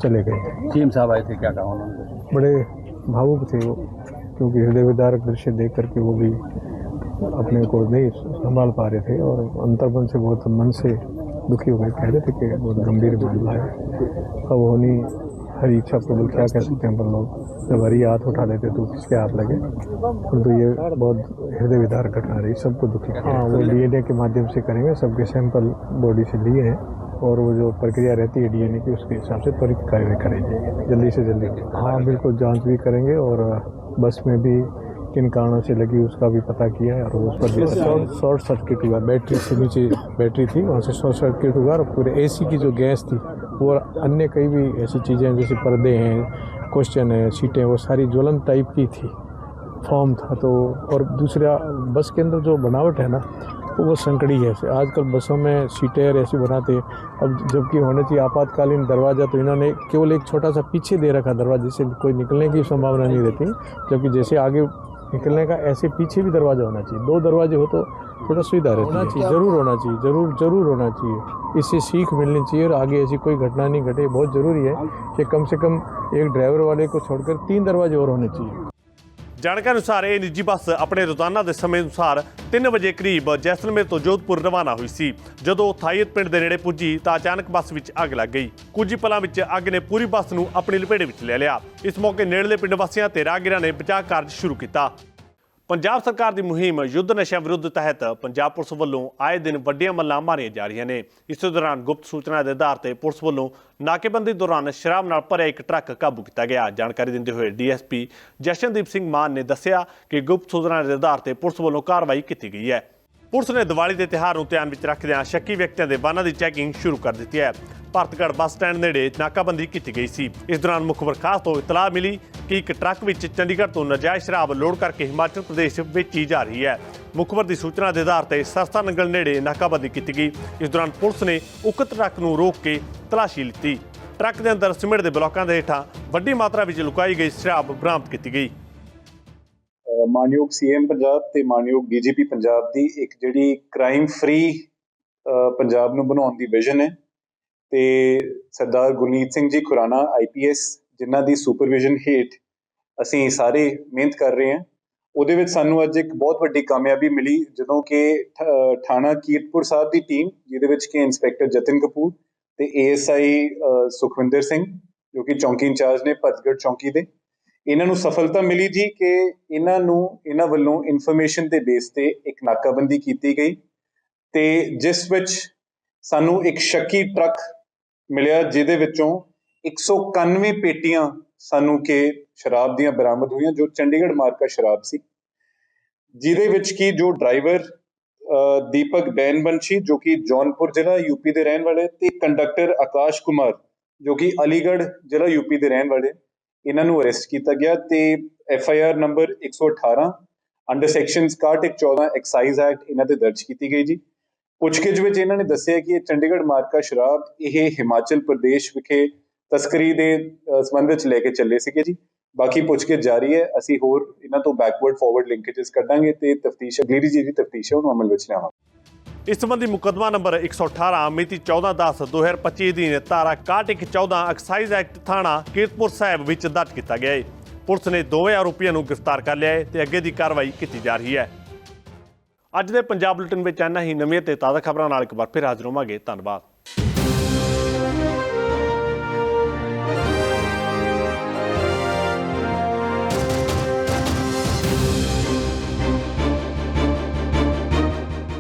चले गए सीएम साहब आए थे क्या कहा उन्होंने? बड़े भावुक थे वो क्योंकि हृदय विदारक दृश्य देख करके वो भी अपने को नहीं संभाल पा रहे थे और अंतर्मन से बहुत मन से दुखी हो गए। कह रहे थे कि बहुत गंभीर मामला है। अब होनी हरी इच्छा प्रबल क्या कह सकते हैं पर लोग? जब हरी हाथ उठा लेते तो किसके हाथ लगे। परंतु ये बहुत हृदय विदारक घटना रही सबको दुखी हाँ वो डीएनए के माध्यम से करेंगे सबके सैंपल बॉडी से लिए हैं और वो जो प्रक्रिया रहती है डीएनए की उसके हिसाब से त्वरित कार्रवाई करेंगे। जल्दी से जल्दी। हाँ बिल्कुल जाँच भी करेंगे और बस में भी किन कारणों से लगी उसका भी पता किया है और उस पर भी शॉर्ट सर्किट हुआ। बैटरी से नीचे बैटरी थी वहाँ से शॉर्ट सर्किट हुआ और पूरे एसी की जो गैस थी वो अन्य कई भी ऐसी चीज़ें हैं जैसे पर्दे हैं क्वेश्चन है सीटें वो सारी ज्वलन टाइप की थी। फॉर्म था तो और दूसरा बस के अंदर जो बनावट है ना तो वो संकड़ी है आजकल बसों में सीटें ऐसी बनाते हैं। अब जबकि होना चाहिए आपातकालीन दरवाज़ा तो इन्होंने केवल एक छोटा सा पीछे दे रखा दरवाजे से कोई निकलने की संभावना नहीं रहती। जबकि जैसे आगे निकलने का ऐसे पीछे भी दरवाज़ा होना चाहिए। दो दरवाजे हो तो थोड़ा सुविधा रहती है। चाहिए। ज़रूर होना चाहिए ज़रूर ज़रूर होना चाहिए। इससे सीख मिलनी चाहिए और आगे ऐसी कोई घटना नहीं घटे। बहुत ज़रूरी है कि कम से कम एक ड्राइवर वाले को छोड़कर तीन दरवाजे और होने चाहिए। ਜਾਣਕਾਰੀ ਅਨੁਸਾਰ ਇਹ ਨਿੱਜੀ ਬੱਸ ਆਪਣੇ ਰੋਜ਼ਾਨਾ ਦੇ ਸਮੇਂ ਅਨੁਸਾਰ 3 ਵਜੇ ਕਰੀਬ ਜੈਸਲਮੇਰ ਤੋਂ ਜੋਧਪੁਰ ਰਵਾਨਾ ਹੋਈ ਸੀ। ਜਦੋਂ ਥਾਈਤ ਪਿੰਡ ਦੇ ਨੇੜੇ ਪੁੱਜੀ ਤਾਂ ਅਚਾਨਕ ਬੱਸ ਵਿੱਚ ਅੱਗ ਲੱਗ ਗਈ। ਕੁਝ ਪਲਾਂ ਵਿੱਚ ਅੱਗ ਨੇ ਪੂਰੀ ਬੱਸ ਨੂੰ ਆਪਣੀ ਲਪੇਟੇ ਵਿੱਚ ਲੈ ਲਿਆ। ਇਸ ਮੌਕੇ ਨੇੜਲੇ ਪਿੰਡ ਵਾਸੀਆਂ ਤੇ ਰਾਹਗੀਰਾਂ ਨੇ ਬਚਾਅ ਕਾਰਜ ਸ਼ੁਰੂ ਕੀਤਾ। ਪੰਜਾਬ ਸਰਕਾਰ ਦੀ ਮੁਹਿੰਮ ਯੁੱਧ ਨਸ਼ਿਆਂ ਵਿਰੁੱਧ ਤਹਿਤ ਪੰਜਾਬ ਪੁਲਿਸ ਵੱਲੋਂ ਆਏ ਦਿਨ ਵੱਡੀਆਂ ਮੱਲਾਂ ਮਾਰੀਆਂ ਜਾ ਰਹੀਆਂ ਨੇ। ਇਸੇ ਦੌਰਾਨ ਗੁਪਤ ਸੂਚਨਾ ਦੇ ਆਧਾਰ ਤੇ ਪੁਲਿਸ ਵੱਲੋਂ ਨਾਕੇਬੰਦੀ ਦੌਰਾਨ ਸ਼ਰਾਬ ਨਾਲ ਭਰਿਆ ਇੱਕ ਟਰੱਕ ਕਾਬੂ ਕੀਤਾ ਗਿਆ। ਜਾਣਕਾਰੀ ਦਿੰਦੇ ਹੋਏ ਡੀਐਸਪੀ ਜਸ਼ਨਦੀਪ ਸਿੰਘ ਮਾਨ ਨੇ ਦੱਸਿਆ ਕਿ ਗੁਪਤ ਸੂਚਨਾ ਦੇ ਆਧਾਰ ਤੇ ਪੁਲਿਸ ਵੱਲੋਂ ਕਾਰਵਾਈ ਕੀਤੀ ਗਈ ਹੈ। ਪੁਲਿਸ ਨੇ ਦੀਵਾਲੀ ਦੇ ਤਿਉਹਾਰ ਨੂੰ ਧਿਆਨ ਵਿੱਚ ਰੱਖਦਿਆਂ ਸ਼ੱਕੀ ਵਿਅਕਤੀਆਂ ਦੇ ਵਾਹਨਾਂ ਦੀ ਚੈਕਿੰਗ ਸ਼ੁਰੂ ਕਰ ਦਿੱਤੀ ਹੈ। ਭਰਤਗੜ੍ਹ ਬੱਸ ਸਟੈਂਡ ਨੇੜੇ ਨਾਕਾਬੰਦੀ ਕੀਤੀ ਗਈ ਸੀ। ਇਸ ਦੌਰਾਨ ਮੁਖਬਰ ਖਾਸ ਤੋਂ ਇਤਲਾਹ ਮਿਲੀ ਕਿ ਇੱਕ ਟਰੱਕ ਵਿੱਚ ਚੰਡੀਗੜ੍ਹ ਤੋਂ ਨਜਾਇਜ਼ ਸ਼ਰਾਬ ਲੋਡ ਕਰਕੇ ਹਿਮਾਚਲ ਪ੍ਰਦੇਸ਼ ਵੇਚੀ ਜਾ ਰਹੀ ਹੈ। ਮੁਖਬਰ ਦੀ ਸੂਚਨਾ ਦੇ ਆਧਾਰ ਤੇ ਸਰਸਤਾ ਨੰਗਲ ਨੇੜੇ ਨਾਕਾਬੰਦੀ ਕੀਤੀ ਗਈ। ਇਸ ਦੌਰਾਨ ਪੁਲਿਸ ਨੇ ਉਕਤ ਟਰੱਕ ਨੂੰ ਰੋਕ ਕੇ ਤਲਾਸ਼ੀ ਲਿੱਤੀ। ਟਰੱਕ ਦੇ ਅੰਦਰ ਸਿਮਟ ਦੇ ਬਲਾਕਾਂ ਦੇ ਹੇਠਾਂ ਵੱਡੀ ਮਾਤਰਾ ਵਿੱਚ ਲੁਕਾਈ ਗਈ ਸ਼ਰਾਬ ਬਰਾਮਦ ਕੀਤੀ ਗਈ। ਅਹ ਮਾਨਯੋਗ ਸੀਐਮ ਪੰਜਾਬ ਤੇ ਮਾਨਯੋਗ ਡੀਜੀਪੀ ਪੰਜਾਬ ਦੀ ਇੱਕ ਜਿਹੜੀ ਕ੍ਰਾਈਮ ਫ੍ਰੀ ਪੰਜਾਬ ਨੂੰ ਬਣਾਉਣ ਦੀ ਵਿਜ਼ਨ ਹੈ। ਤੇ ਸਰਦਾਰ ਗੁਰਨੀਤ ਸਿੰਘ ਜੀ ਖੁਰਾਣਾ ਆਈਪੀਐਸ ਜਿਨ੍ਹਾਂ ਦੀ ਸੁਪਰਵਿਜ਼ਨ ਹੇਠ ਅਸੀਂ ਸਾਰੇ ਮਿਹਨਤ ਕਰ ਰਹੇ ਹਾਂ। ਉਹਦੇ ਵਿੱਚ ਸਾਨੂੰ ਅੱਜ ਇੱਕ ਬਹੁਤ ਵੱਡੀ ਕਾਮਯਾਬੀ ਮਿਲੀ, ਜਦੋਂ ਕਿ ਠ- ਥਾਣਾ ਕੀਰਤਪੁਰ ਸਾਹਿਬ ਦੀ ਟੀਮ ਜਿਹਦੇ ਵਿੱਚ ਕਿ ਇੰਸਪੈਕਟਰ ਜਤਨ ਕਪੂਰ ਤੇ ਏਐਸਆਈ ਸੁਖਵਿੰਦਰ ਸਿੰਘ, ਜੋ ਕਿ ਚੌਂਕੀ ਇੰਚਾਰਜ ਨੇ ਪਤਗੜ ਚੌਂਕੀ ਦੇ। ਇਹਨਾਂ ਨੂੰ ਸਫਲਤਾ ਮਿਲੀ ਜੀ ਕਿ ਇਹਨਾਂ ਨੂੰ, ਇਹਨਾਂ ਵੱਲੋਂ ਇਨਫੋਰਮੇਸ਼ਨ ਦੇ ਬੇਸ ਤੇ ਇੱਕ ਨਾਕਾਬੰਦੀ ਕੀਤੀ ਗਈ ਤੇ ਜਿਸ ਵਿੱਚ ਸਾਨੂੰ ਇੱਕ ਸ਼ੱਕੀ ਟਰੱਕ ਮਿਲਿਆ, ਜਿਹਦੇ ਵਿੱਚੋਂ 191 ਪੇਟੀਆਂ ਸਾਨੂੰ ਕਿ ਸ਼ਰਾਬ ਦੀਆਂ ਬਰਾਮਦ ਹੋਈਆਂ, ਜੋ ਚੰਡੀਗੜ੍ਹ ਮਾਰਕਾ ਸ਼ਰਾਬ ਸੀ। ਜਿਹਦੇ ਵਿੱਚ ਕੀ ਜੋ ਡਰਾਈਵਰ ਦੀਪਕ ਬੈਨਬੰਸ਼ੀ ਜੋ ਕਿ ਜੌਨਪੁਰ ਜ਼ਿਲ੍ਹਾ ਯੂਪੀ ਦੇ ਰਹਿਣ ਵਾਲੇ, ਤੇ ਕੰਡਕਟਰ ਆਕਾਸ਼ ਕੁਮਾਰ, ਜੋ ਕਿ ਅਲੀਗੜ੍ਹ ਜ਼ਿਲ੍ਹਾ ਯੂਪੀ ਦੇ ਰਹਿਣ ਵਾਲੇ, ਇਹਨਾਂ ਨੂੰ ਅਰੈਸਟ ਕੀਤਾ ਗਿਆ ਤੇ F I R number 118 under section 61 14 excise act ਇਹਨਾਂ ਤੇ ਦਰਜ ਕੀਤੀ ਗਈ ਜੀ। ਪੁੱਛਗਿੱਛ ਵਿੱਚ ਇਹਨਾਂ ਨੇ ਦੱਸਿਆ ਕਿ ਇਹ ਚੰਡੀਗੜ੍ਹ ਮਾਰਕਾ ਸ਼ਰਾਬ ਇਹ ਹਿਮਾਚਲ ਪ੍ਰਦੇਸ਼ ਵਿਖੇ ਤਸਕਰੀ ਦੇ ਅ, ਵਿੱਚ ਲੈ ਕੇ ਚੱਲੇ ਸੀਗੇ ਜੀ। ਬਾਕੀ ਪੁੱਛਗਿੱਛ ਜਾਰੀ ਹੈ। ਅਸੀਂ ਹੋਰ ਇਹਨਾਂ ਤੋਂ ਬੈਕਵਰਡ ਫਾਰਵਰਡ ਲਿੰਕੇजेस ਕੱਢਾਂਗੇ ਤੇ ਤਫਤੀਸ਼ ਅਗਲੀ ਜਿਹੜੀ ਤਫਤੀਸ਼ ਉਹਨੂੰ ਅਮਲ ਵਿੱਚ ਲਿਆਵਾਂਗੇ। ਇਸ ਸੰਬੰਧੀ ਮੁਕੱਦਮਾ ਨੰਬਰ 118 ਮਿਤੀ 14/10/2025 ਦੀ ਧਾਰਾ 6114 ਐਕਸਾਈਜ਼ ਐਕਟ ਥਾਣਾ ਕੀਰਤਪੁਰ ਸਾਹਿਬ ਵਿੱਚ ਦਰਜ ਕੀਤਾ ਗਿਆ ਹੈ ਪੁਲਿਸ ਨੇ ਦੋਵੇਂ ਆਰੋਪੀਆਂ ਨੂੰ ਗ੍ਰਿਫਤਾਰ ਕਰ ਲਿਆ ਹੈ ਤੇ ਅੱਗੇ ਦੀ ਕਾਰਵਾਈ ਕੀਤੀ ਜਾ ਰਹੀ ਹੈ। ਅੱਜ ਦੇ ਪੰਜਾਬ ਬੁਲੇਟਿਨ ਵਿੱਚ ਇੰਨਾ ਹੀ। ਨਵੀਆਂ ਤੇ ਤਾਜ਼ਾ ਖਬਰਾਂ ਨਾਲ ਇੱਕ ਵਾਰ ਫਿਰ ਹਾਜ਼ਰ ਹੋਵਾਂਗੇ। ਧੰਨਵਾਦ।